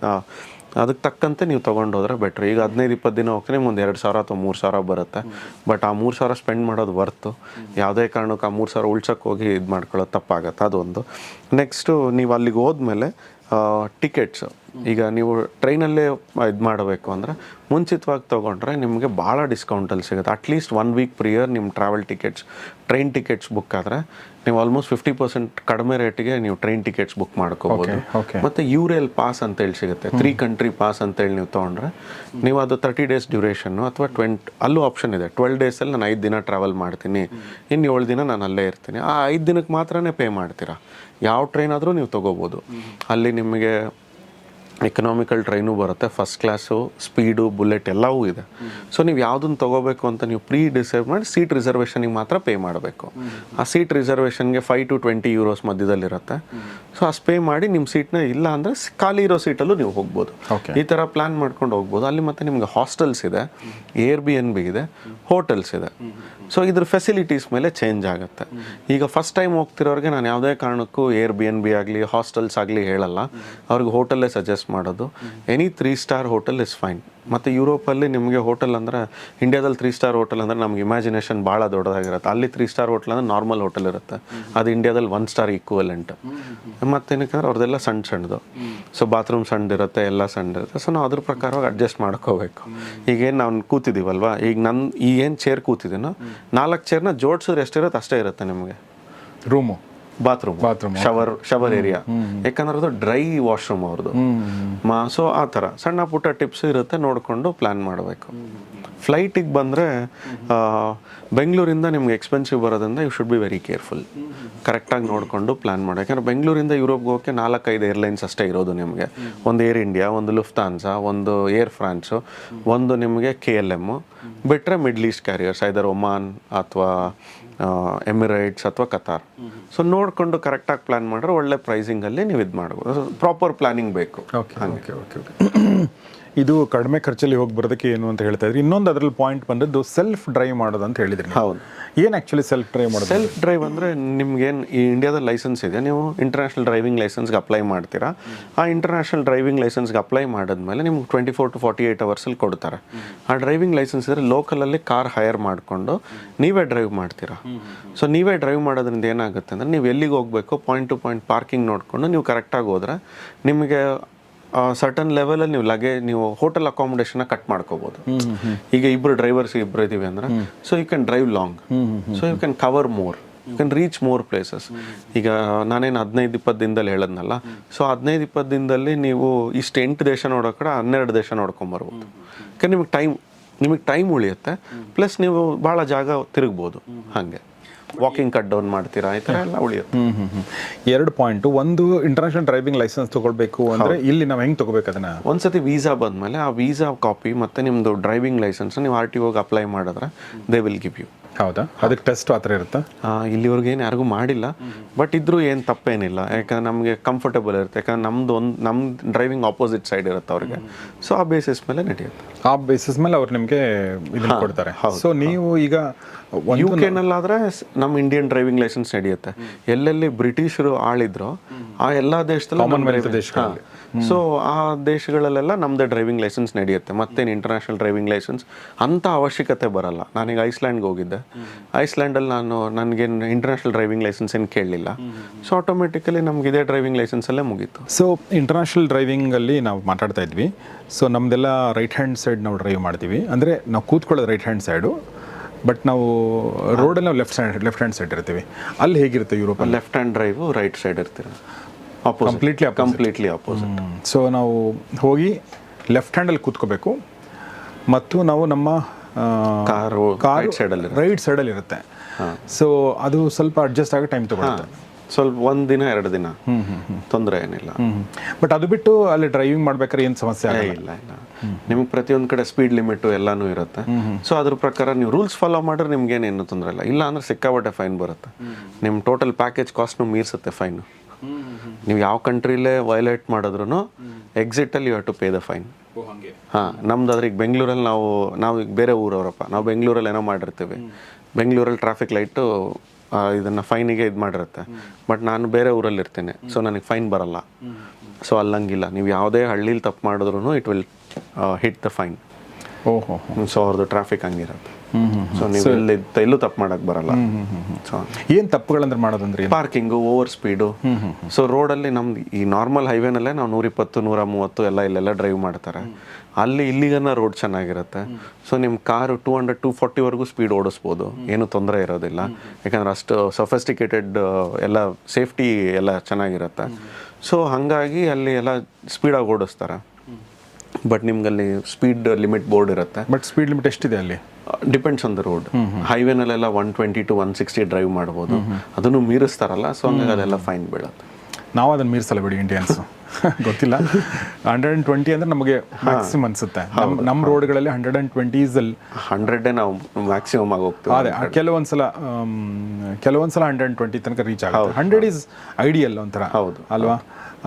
ಅದಕ್ಕೆ ತಕ್ಕಂತೆ ನೀವು ತೊಗೊಂಡು ಹೋದ್ರೆ ಬೆಟ್ರ್ ಈಗ ಹದಿನೈದು, ಇಪ್ಪತ್ತು ದಿನ ಹೋಗ್ತೀನಿ ನಿಮ್ಗೆ ಒಂದು ಎರಡು ಸಾವಿರ ಅಥವಾ ಮೂರು ಸಾವಿರ ಬರುತ್ತೆ. ಬಟ್ ಆ ಮೂರು ಸಾವಿರ ಸ್ಪೆಂಡ್ ಮಾಡೋದು ವರ್ತು ಯಾವುದೇ ಕಾರಣಕ್ಕೆ ಆ ಮೂರು ಸಾವಿರ ಉಳ್ಸಕ್ಕೆ ಹೋಗಿ ಇದು ಮಾಡ್ಕೊಳ್ಳೋದು ತಪ್ಪಾಗತ್ತೆ, ಅದೊಂದು. ನೆಕ್ಸ್ಟು ನೀವು ಅಲ್ಲಿಗೆ ಹೋದ್ಮೇಲೆ ಟಿಕೆಟ್ಸ್ ಈಗ ನೀವು ಟ್ರೈನಲ್ಲೇ ಇದು ಮಾಡಬೇಕು ಅಂದರೆ ಮುಂಚಿತವಾಗಿ ತೊಗೊಂಡ್ರೆ ನಿಮಗೆ ಭಾಳ ಡಿಸ್ಕೌಂಟಲ್ಲಿ ಸಿಗುತ್ತೆ. ಅಟ್ಲೀಸ್ಟ್ ಒನ್ ವೀಕ್ ಪ್ರಿಯರ್ ನಿಮ್ಮ travel tickets train tickets book ಆದರೆ ನೀವು ಆಲ್ಮೋಸ್ಟ್ ಫಿಫ್ಟಿ ಪರ್ಸೆಂಟ್ ಕಡಿಮೆ ರೇಟಿಗೆ ನೀವು ಟ್ರೈನ್ ಟಿಕೆಟ್ಸ್ ಬುಕ್ ಮಾಡ್ಕೋಬೋದು. ಮತ್ತು ಮತ್ತು ಯುರೇಲ್ ಪಾಸ್ ಅಂತೇಳಿ ಸಿಗುತ್ತೆ. ತ್ರೀ ಕಂಟ್ರಿ ಪಾಸ್ ಅಂತೇಳಿ ನೀವು ತೊಗೊಂಡ್ರೆ ನೀವು ಅದು ತರ್ಟಿ ಡೇಸ್ ಡ್ಯೂರೇಷನ್ನು ಅಥವಾ ಟ್ವೆಂಟ್ ಅಲ್ಲೂ ಆಪ್ಷನ್ ಇದೆ. ಟ್ವೆಲ್ ಡೇಸಲ್ಲಿ ನಾನು ಐದು ದಿನ ಟ್ರಾವೆಲ್ ಮಾಡ್ತೀನಿ. ಇನ್ನು ಏಳು ದಿನ ನಾನು ಅಲ್ಲೇ ಇರ್ತೀನಿ. ಆ ಐದು ದಿನಕ್ಕೆ ಮಾತ್ರನೇ ಪೇ ಮಾಡ್ತೀರಾ? ಯಾವ ಟ್ರೈನ್ ಆದರೂ ನೀವು ತೊಗೋಬೋದು. ಅಲ್ಲಿ ನಿಮಗೆ ಎಕನಾಮಿಕಲ್ ಟ್ರೈನು ಬರುತ್ತೆ ಫಸ್ಟ್ ಕ್ಲಾಸು ಸ್ಪೀಡು ಬುಲೆಟ್ ಎಲ್ಲವೂ ಇದೆ. ಸೊ ನೀವು ಯಾವುದನ್ನು ತೊಗೋಬೇಕು ಅಂತ ನೀವು ಪ್ರೀ ಡಿಸೈಡ್ ಮಾಡಿ ಸೀಟ್ ರಿಸರ್ವೇಷನಿಗೆ ಮಾತ್ರ ಪೇ ಮಾಡಬೇಕು. ಆ ಸೀಟ್ ರಿಸರ್ವೇಷನ್ಗೆ ಫೈವ್ ಟು ಟ್ವೆಂಟಿ ಯೂರೋಸ್ ಮಧ್ಯದಲ್ಲಿರುತ್ತೆ. ಸೊ ಅಷ್ಟು ಪೇ ಮಾಡಿ ನಿಮ್ಮ ಸೀಟ್ನ ಇಲ್ಲ ಅಂದರೆ ಖಾಲಿ ಇರೋ ಸೀಟಲ್ಲೂ ನೀವು ಹೋಗ್ಬೋದು. ಈ ಥರ ಪ್ಲ್ಯಾನ್ ಮಾಡ್ಕೊಂಡು ಹೋಗ್ಬೋದು. ಅಲ್ಲಿ ಮತ್ತೆ ನಿಮಗೆ ಹಾಸ್ಟೆಲ್ಸ್ ಇದೆ ಏರ್ ಬಿ ಎನ್ ಬಿ ಇದೆ ಹೋಟೆಲ್ಸ್ ಇದೆ. ಸೊ ಇದ್ರ ಫೆಸಿಲಿಟೀಸ್ ಮೇಲೆ ಚೇಂಜ್ ಆಗುತ್ತೆ. ಈಗ ಫಸ್ಟ್ ಟೈಮ್ ಹೋಗ್ತಿರೋರಿಗೆ ನಾನು ಯಾವುದೇ ಕಾರಣಕ್ಕೂ ಏರ್ ಬಿ ಎನ್ ಬಿ ಆಗಲಿ ಹಾಸ್ಟೆಲ್ಸ್ ಆಗಲಿ ಹೇಳಲ್ಲ. ಅವ್ರಿಗೆ ಹೋಟೆಲ್ಲೇ ಸಜೆಸ್ಟ್ ಮಾಡೋದು. Any three star hotel is fine ಮತ್ತು ಯುರೋಪಲ್ಲಿ ನಿಮಗೆ ಹೋಟೆಲ್ ಅಂದರೆ ಇಂಡಿಯಾದಲ್ಲಿ ತ್ರೀ ಸ್ಟಾರ್ ಹೋಟೆಲ್ ಅಂದರೆ ನಮ್ಗೆ ಇಮ್ಯಾಜಿನೇಷನ್ ಭಾಳ ದೊಡ್ಡದಾಗಿರುತ್ತೆ. ಅಲ್ಲಿ ತ್ರೀ ಸ್ಟಾರ್ ಹೋಟೆಲ್ ಅಂದರೆ ನಾರ್ಮಲ್ ಹೋಟೆಲ್ ಇರುತ್ತೆ. ಅದು ಇಂಡಿಯಾದಲ್ಲಿ ಒನ್ ಸ್ಟಾರ್ ಈಕ್ವಲೆಂಟ್ ಮತ್ತೇನಕ್ಕಂದ್ರೆ ಅವ್ರದ್ದೆಲ್ಲ ಸಣ್ಣ ಸಣ್ಣದು. ಸೊ ಬಾತ್ರೂಮ್ ಸಣ್ಣದಿರುತ್ತೆ ಎಲ್ಲ ಸಣ್ಣದಿರುತ್ತೆ ಸೊ ನಾವು ಅದ್ರ ಪ್ರಕಾರವಾಗಿ ಅಡ್ಜಸ್ಟ್ ಮಾಡ್ಕೋಬೇಕು. ಈಗೇನು ನಾವು ಕೂತಿದ್ದೀವಲ್ವಾ ಈಗ ನನ್ನ ಈಗೇನು ಚೇರ್ ಕೂತಿದ್ದೀನೋ ನಾಲ್ಕು ಚೇರ್ನ ಜೋಡಿಸಿದ್ರೆ ಎಷ್ಟಿರುತ್ತೆ? ಅಷ್ಟೇ ಇರುತ್ತೆ ನಿಮಗೆ. Room bathroom bathroom shower shower area ಯಾಕಂದ್ರೆ ಅದು ಡ್ರೈ ವಾಶ್ರೂಮ್ ಅವ್ರದ್ದು. ಮಾ ಸೊ ಆ ಥರ. ಸಣ್ಣ ಪುಟ್ಟ ಟಿಪ್ಸ್ ಇರುತ್ತೆ ನೋಡಿಕೊಂಡು ಪ್ಲ್ಯಾನ್ ಮಾಡಬೇಕು. ಫ್ಲೈಟಿಗೆ ಬಂದರೆ ಬೆಂಗಳೂರಿಂದ ನಿಮ್ಗೆ ಎಕ್ಸ್ಪೆನ್ಸಿವ್ ಬರೋದ್ರಿಂದ you should be very careful ಕರೆಕ್ಟಾಗಿ ನೋಡಿಕೊಂಡು ಪ್ಲ್ಯಾನ್ ಮಾಡಿ ಯಾಕಂದರೆ ಬೆಂಗಳೂರಿಂದ ಯುರೋಪ್ಗೆ ಹೋಗೋಕ್ಕೆ ನಾಲ್ಕೈದು ಏರ್ಲೈನ್ಸ್ ಅಷ್ಟೇ ಇರೋದು ನಿಮಗೆ. ಒಂದು ಏರ್ ಇಂಡಿಯಾ ಒಂದು ಲುಫ್ತಾನ್ಸಾ ಒಂದು ಏರ್ ಫ್ರಾನ್ಸು ಒಂದು ನಿಮಗೆ ಕೆ ಎಲ್ ಎಮ್ಮು ಬಿಟ್ಟರೆ middle east carriers either Oman ಅಥವಾ ಎಮಿರೇಟ್ಸ್ ಅಥವಾ ಕತಾರ್ ಸೊ ನೋಡಿಕೊಂಡು ಕರೆಕ್ಟಾಗಿ ಪ್ಲ್ಯಾನ್ ಮಾಡಿದ್ರೆ ಒಳ್ಳೆ ಪ್ರೈಸಿಂಗಲ್ಲಿ ನೀವು ಇದು ಮಾಡ್ಬೋದು. ಪ್ರಾಪರ್ ಪ್ಲಾನಿಂಗ್ ಬೇಕು. ಓಕೆ ಓಕೆ ಓಕೆ ಓಕೆ ಇದು ಕಡಿಮೆ ಖರ್ಚಲ್ಲಿ ಹೋಗಿ ಬರೋದಕ್ಕೆ ಏನು ಅಂತ ಹೇಳ್ತಾ ಇದ್ರಿ. ಇನ್ನೊಂದು ಅದರಲ್ಲಿ ಪಾಯಿಂಟ್ ಬಂದದ್ದು ಸೆಲ್ಫ್ ಡ್ರೈವ್ ಮಾಡೋದು ಅಂತ ಹೇಳಿದ್ರಿ ಹೌದು. ಏನು ಆ್ಯಕ್ಚುಲಿ ಸೆಲ್ಫ್ ಡ್ರೈವ್ ಮಾಡೋದು ಸೆಲ್ಫ್ ಡ್ರೈವ್ ಅಂದರೆ ನಿಮ್ಗೇನು ಈ ಇಂಡಿಯಾದ ಲೈಸೆನ್ಸ್ ಇದೆ ನೀವು ಇಂಟರ್ನ್ಯಾಷನಲ್ ಡ್ರೈವಿಂಗ್ ಲೈಸೆನ್ಸ್ಗೆ ಅಪ್ಲೈ ಮಾಡ್ತೀರಾ? ಆ ಇಂಟರ್ನ್ಯಾಷನಲ್ ಡ್ರೈವಿಂಗ್ ಲೈಸೆನ್ಸ್ಗೆ ಅಪ್ಲೈ ಮಾಡಿದ್ಮೇಲೆ ನಿಮ್ಗೆ twenty four to forty eight ಅವರ್ಸಲ್ಲಿ ಕೊಡ್ತಾರೆ. ಆ ಡ್ರೈವಿಂಗ್ ಲೈಸೆನ್ಸ್ ಇದ್ರೆ ಲೋಕಲಲ್ಲಿ ಕಾರ್ ಹೈರ್ ಮಾಡಿಕೊಂಡು ನೀವೇ ಡ್ರೈವ್ ಮಾಡ್ತೀರಾ? ಸೊ ನೀವೇ ಡ್ರೈವ್ ಮಾಡೋದ್ರಿಂದ ಏನಾಗುತ್ತೆ ಅಂದರೆ ನೀವು ಎಲ್ಲಿಗೆ ಹೋಗಬೇಕು ಪಾಯಿಂಟ್ ಟು ಪಾಯಿಂಟ್ ಪಾರ್ಕಿಂಗ್ ನೋಡಿಕೊಂಡು ನೀವು ಕರೆಕ್ಟಾಗಿ ಹೋದ್ರೆ ನಿಮಗೆ ಸರ್ಟನ್ ಲೆವೆಲಲ್ಲಿ ನೀವು ಲಗೇ ನೀವು ಹೋಟೆಲ್ ಅಕಾಮಿಡೇಷನ್ ಕಟ್ ಮಾಡ್ಕೋಬೋದು. ಈಗ ಇಬ್ರು ಡ್ರೈವರ್ಸ್ ಇಬ್ರು ಇದೀವಿ ಅಂದ್ರೆ so you can drive long so you can cover more you can reach more places ಈಗ ನಾನೇನು ಹದಿನೈದು ಇಪ್ಪತ್ತು ದಿನದಲ್ಲಿ ಹೇಳದ್ನಲ್ಲ ಸೊ ಹದಿನೈದು ಇಪ್ಪತ್ತು ದಿನದಲ್ಲಿ ನೀವು ಇಷ್ಟು ಎಂಟು ದೇಶ ನೋಡೋ ಕಡೆ ಹನ್ನೆರಡು ದೇಶ ನೋಡ್ಕೊಂಬರ್ಬೋದು ಯಾಕಂದ್ರೆ ನಿಮಗೆ ಟೈಮ್ ನಿಮಗೆ ಟೈಮ್ ಉಳಿಯುತ್ತೆ. ಪ್ಲಸ್ ನೀವು ಭಾಳ ಜಾಗ ತಿರುಗ್ಬೋದು. ಹಾಗೆ. ವಾಕಿಂಗ್ ಕಟ್ ಡೌನ್ ಮಾಡ್ತೀರಾ? ಈ ಥರ ಎಲ್ಲ ಉಳಿಯುತ್ತೆ. ಹ್ಞೂ ಹ್ಞೂ ಹ್ಞೂ ಎರಡು ಪಾಯಿಂಟು ಒಂದು ಇಂಟರ್ನ್ಯಾಷನಲ್ ಡ್ರೈವಿಂಗ್ ಲೈಸೆನ್ಸ್ ತೊಗೊಳ್ಬೇಕು ಅಂದರೆ ಇಲ್ಲಿ ನಾವು ಹೆಂಗೆ ತಗೋಬೇಕು ಅದನ್ನ? ಒಂದ್ಸತಿ ವೀಸಾ ಬಂದಮೇಲೆ ಆ ವೀಸಾ ಕಾಪಿ ಮತ್ತು ನಿಮ್ಮದು ಡ್ರೈವಿಂಗ್ ಲೈಸೆನ್ಸ್ ನೀವು ಆರ್ ಟಿ ಓಗೆ ಅಪ್ಲೈ ಮಾಡಿದ್ರೆ ದೇ ವಿಲ್ ಗಿವ್ ಯು ಹೌದಾ? ಅದಕ್ಕೆ ಟೆಸ್ಟ್ ಆ ಥರ ಇರುತ್ತಾ? ಇಲ್ಲಿವರೆಗೆ ಏನು ಯಾರಿಗೂ ಮಾಡಿಲ್ಲ. ಬಟ್ ಇದ್ರೂ ಏನು ತಪ್ಪೇನಿಲ್ಲ. ಯಾಕಂದ್ರೆ ನಮಗೆ ಕಂಫರ್ಟಬಲ್ ಇರುತ್ತೆ. ಯಾಕಂದ್ರೆ ನಮ್ದು ಒಂದು ನಮ್ಮ ಡ್ರೈವಿಂಗ್ ಆಪೋಸಿಟ್ ಸೈಡ್ ಇರುತ್ತೆ ಅವ್ರಿಗೆ. ಸೊ ಆ ಬೇಸಿಸ್ ಮೇಲೆ ನಡೆಯುತ್ತೆ. ಆ ಬೇಸಿಸ್ ಮೇಲೆ ಅವ್ರು ನಿಮಗೆ ಇದನ್ನು ಕೊಡ್ತಾರೆ. ಸೊ ನೀವು ಈಗ ಯು ಕೆನಲ್ಲಾದ್ರೆ ನಮ್ಮ ಇಂಡಿಯನ್ ಡ್ರೈವಿಂಗ್ ಲೈಸೆನ್ಸ್ ನಡೆಯುತ್ತೆ. ಎಲ್ಲೆಲ್ಲಿ ಬ್ರಿಟಿಷರು ಆಳಿದ್ರು ಆ ಎಲ್ಲ ದೇಶದಲ್ಲಿ. ಸೊ ಆ ದೇಶಗಳಲ್ಲೆಲ್ಲ ನಮ್ದು ಡ್ರೈವಿಂಗ್ ಲೈಸೆನ್ಸ್ ನಡೆಯುತ್ತೆ. ಮತ್ತೇನು ಇಂಟರ್ನ್ಯಾಷನಲ್ ಡ್ರೈವಿಂಗ್ ಲೈಸೆನ್ಸ್ ಅಂತ ಅವಶ್ಯಕತೆ ಬರಲ್ಲ. ನಾನೀಗ ಐಸ್ಲ್ಯಾಂಡ್ಗೆ ಹೋಗಿದ್ದೆ. ಐಸ್ಲ್ಯಾಂಡಲ್ಲಿ ನಾನು ನನಗೇನು ಇಂಟರ್ನ್ಯಾಷನಲ್ ಡ್ರೈವಿಂಗ್ ಲೈಸೆನ್ಸ್ ಏನು ಕೇಳಲಿಲ್ಲ. ಸೊ ಆಟೋಮೆಟಿಕಲಿ ನಮ್ಗೆ ಇದೇ ಡ್ರೈವಿಂಗ್ ಲೈಸೆನ್ಸಲ್ಲೇ ಮುಗೀತು. ಸೊ ಇಂಟರ್ನ್ಯಾಷನಲ್ ಡ್ರೈವಿಂಗಲ್ಲಿ ನಾವು ಮಾತಾಡ್ತಾ ಇದ್ವಿ. ಸೊ ನಮ್ದೆಲ್ಲ ರೈಟ್ ಹ್ಯಾಂಡ್ ಸೈಡ್ ನಾವು ಡ್ರೈವ್ ಮಾಡ್ತೀವಿ. ಅಂದರೆ ನಾವು ಕೂತ್ಕೊಳ್ಳೋದು ರೈಟ್ ಹ್ಯಾಂಡ್ ಸೈಡು ಬಟ್ ನಾವು ರೋಡಲ್ಲಿ ನಾವು left side left hand side ಇರ್ತೀವಿ. ಅಲ್ಲಿ ಹೇಗಿರುತ್ತೆ ಯುರೋಪಲ್ಲಿ left hand drive right side ಇರ್ತೀರ. ಕಂಪ್ಲೀಟ್ಲಿ. ಕಂಪ್ಲೀಟ್ಲಿ ಅಪೋಸಿಟ್ ಸೊ ನಾವು ಹೋಗಿ ಲೆಫ್ಟ್ ಹ್ಯಾಂಡಲ್ಲಿ ಕೂತ್ಕೋಬೇಕು. ಮತ್ತು ನಾವು ನಮ್ಮ ಕಾರು ಕಾರ್ ಸೈಡಲ್ಲಿ ರೈಟ್ ಸೈಡಲ್ಲಿ ಇರುತ್ತೆ. ಸೊ ಅದು ಸ್ವಲ್ಪ ಅಡ್ಜಸ್ಟ್ ಆಗೋ ಟೈಮ್ ತಗೊಳುತ್ತೆ. ಸ್ವಲ್ಪ ಒಂದ್ ದಿನ ಎರಡು ದಿನ ತೊಂದರೆ ಏನಿಲ್ಲ. ಬಟ್ ಅದು ಬಿಟ್ಟು ಅಲ್ಲಿ ಡ್ರೈವಿಂಗ್ ಮಾಡ್ಬೇಕಾದ್ರೆ ಏನು ಸಮಸ್ಯೆ ಇಲ್ಲ ಇಲ್ಲ. ನಿಮ್ಗೆ ಪ್ರತಿಯೊಂದು ಕಡೆ ಸ್ಪೀಡ್ ಲಿಮಿಟ್ ಎಲ್ಲಾನು ಇರುತ್ತೆ. ಸೊ ಅದ್ರ ಪ್ರಕಾರ ನೀವು ರೂಲ್ಸ್ ಫಾಲೋ ಮಾಡಿದ್ರೆ ನಿಮ್ಗೆ ಏನೇನು ತೊಂದರೆ ಇಲ್ಲ. ಇಲ್ಲ ಅಂದ್ರೆ ಸಿಕ್ಕಾಬಟ್ಟೆ ಫೈನ್ ಬರುತ್ತೆ. ನಿಮ್ಮ ಟೋಟಲ್ ಪ್ಯಾಕೇಜ್ ಕಾಸ್ಟ್ನು ಮೀರ್ಸುತ್ತೆ ಫೈನ್ ನೀವು ಯಾವ ಕಂಟ್ರಿಲೇ ವೈಲೇಟ್ ಮಾಡಿದ್ರು ಎಕ್ಸಿಟಲ್ಲಿ you have to pay the fine ಹಾಂ ನಮ್ದಾದ್ರೆ ಈಗ ಬೆಂಗಳೂರಲ್ಲಿ ನಾವು ನಾವು ಈಗ ಬೇರೆ ಊರವರಪ್ಪ. ನಾವು ಬೆಂಗಳೂರಲ್ಲಿ ಏನೋ ಮಾಡಿರ್ತೀವಿ. ಬೆಂಗಳೂರಲ್ಲಿ ಟ್ರಾಫಿಕ್ ಲೈಟು ಇದನ್ನು ಫೈನಿಗೆ ಇದು ಮಾಡಿರುತ್ತೆ. ಬಟ್ ನಾನು ಬೇರೆ ಊರಲ್ಲಿ ಇರ್ತೇನೆ. ಸೊ ನನಗೆ ಫೈನ್ ಬರಲ್ಲ. ಸೊ ಅಲ್ಲಂಗಿಲ್ಲ. ನೀವು ಯಾವುದೇ ಹಳ್ಳಿಲಿ ತಪ್ಪು ಮಾಡಿದ್ರು it will hit the fine ಓಹೋ. ಸೊ ಅವ್ರದ್ದು ಟ್ರಾಫಿಕ್ ಹಂಗಿರುತ್ತೆ. ಸೊ ನೀವು ಇಲ್ಲಿ ಎಲ್ಲೂ ತಪ್ಪು ಮಾಡಕ್ ಬರಲ್ಲ. ಸೊ ಏನು ತಪ್ಪುಗಳಂದ್ರೆ ಮಾಡೋದಂದ್ರೆ ಪಾರ್ಕಿಂಗು ಓವರ್ ಸ್ಪೀಡು ಸೊ ರೋಡಲ್ಲಿ ನಮ್ದು ಈ ನಾರ್ಮಲ್ ಹೈವೇನಲ್ಲೇ ನಾವು ನೂರಿಪ್ಪತ್ತು ನೂರ ಮೂವತ್ತು ಎಲ್ಲ ಇಲ್ಲೆಲ್ಲ ಡ್ರೈವ್ ಮಾಡ್ತಾರೆ. ಅಲ್ಲಿ ಇಲ್ಲಿಗನ್ನ ರೋಡ್ ಚೆನ್ನಾಗಿರುತ್ತೆ. ಸೊ ನಿಮ್ಮ ಕಾರು ಟೂ ಹಂಡ್ರೆಡ್ ಟೂ ಫಾರ್ಟಿವರೆಗೂ ಸ್ಪೀಡ್ ಓಡಿಸ್ಬೋದು. ಏನು ತೊಂದರೆ ಇರೋದಿಲ್ಲ. ಯಾಕಂದ್ರೆ ಅಷ್ಟು ಸೊಫೆಸ್ಟಿಕೇಟೆಡ್ ಎಲ್ಲ ಸೇಫ್ಟಿ ಎಲ್ಲ ಚೆನ್ನಾಗಿರುತ್ತೆ. ಸೊ ಹಾಗಾಗಿ ಅಲ್ಲಿ ಎಲ್ಲ ಸ್ಪೀಡಾಗಿ ಓಡಿಸ್ತಾರೆ. ಬಟ್ ನಿಮ್ಗಲ್ಲಿ ಸ್ಪೀಡ್ ಲಿಮಿಟ್ ಬೋರ್ಡ್ ಇರುತ್ತೆ. ಬಟ್ ಸ್ಪೀಡ್ ಲಿಮಿಟ್ ಎಷ್ಟಿದೆ ಅಲ್ಲಿ? Depends on the road ಹೈವೇನಲ್ಲೆಲ್ಲ one twenty to one sixty drive ಮಾಡ್ಬೋದು. ಅದನ್ನು ಮೀರಿಸ್ತಾರಲ್ಲ ಸೊ ಹಂಗಾಗಿ ಅದೆಲ್ಲ ಫೈನ್ ಬೀಳುತ್ತೆ. ನಾವು ಅದನ್ನು ಮೀರಿಸಲ್ಲ ಬಿಡಿ ಇಂಡಿಯನ್ಸ್ ಗೊತ್ತಿಲ್ಲ. ಹಂಡ್ರೆಡ್ ಆ್ಯಂಡ್ ಟ್ವೆಂಟಿ ಅಂದ್ರೆ ನಮಗೆ ಮ್ಯಾಕ್ಸಿಮಮ್ ಅನ್ಸುತ್ತೆ. ನಮ್ಮ ರೋಡ್ಗಳಲ್ಲಿ ಹಂಡ್ರೆಡ್ ಆ್ಯಂಡ್ ಟ್ವೆಂಟೀಸಲ್ಲಿ ಹಂಡ್ರೆಡ್ಡೇ ನಾವು ಮ್ಯಾಕ್ಸಿಮಮ್ ಆಗಿ ಹೋಗ್ತೀವಿ. ಅದೇ ಕೆಲವೊಂದ್ಸಲ ಆಮ್, ಕೆಲವೊಂದ್ಸಲ ಹಂಡ್ರೆಡ್ ಆ್ಯಂಡ್ ಟ್ವೆಂಟಿ ತನಕ ರೀಚ್ ಆಗುತ್ತೆ. ಹಂಡ್ರೆಡ್ ಈಸ್ ಐಡಿಯಲ್ ಒಂಥರ ಹೌದು. ಅಲ್ವಾ?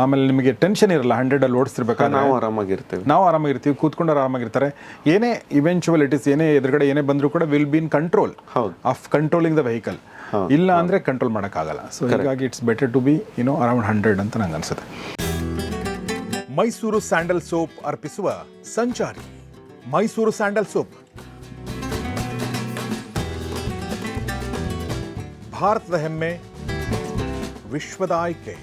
ಆಮೇಲೆ ನಿಮಗೆ ಟೆನ್ಷನ್ ಇರಲ್ಲ ಹಂಡ್ರೆಡ್ ಅಲ್ಲಿ ಓಡಿಸ್ತಿರ್ಬೇಕಾದ್ರೆ. ನಾವು ಆರಾಮಾಗಿರ್ತೀವಿ. ನಾವು ಆರಾಮಾಗಿರ್ತೀವಿ ಕೂತ್ಕೊಂಡು ಆರಾಮಾಗಿರ್ತಾರೆ. ಏನೇ ಇವೆಂಚುವಲಿಟೀಸ್ ಏನೇ ಎದುರುಗಡೆ ಏನೇ ಬಂದರೂ ಕೂಡ ವಿಲ್ ಬಿ ಇನ್ ಕಂಟ್ರೋಲ್ ಹೌದು. ಆಫ್ ಕಂಟ್ರೋಲಿಂಗ್ ದ ವೆಹಿಕಲ್ ಇಲ್ಲ ಅಂದರೆ ಕಂಟ್ರೋಲ್ ಮಾಡೋಕ್ಕಾಗಲ್ಲ. ಸೊ ಹೀಗಾಗಿ it's better to be you know around hundred ಅಂತ ನಂಗೆ ಅನ್ಸುತ್ತೆ. ಮೈಸೂರು ಸ್ಯಾಂಡಲ್ ಸೋಪ್ ಅರ್ಪಿಸುವ ಸಂಚಾರಿ ಮೈಸೂರು ಸ್ಯಾಂಡಲ್ ಸೋಪ್. ಭಾರತದ ಹೆಮ್ಮೆ ವಿಶ್ವದ ಆಯ್ಕೆ.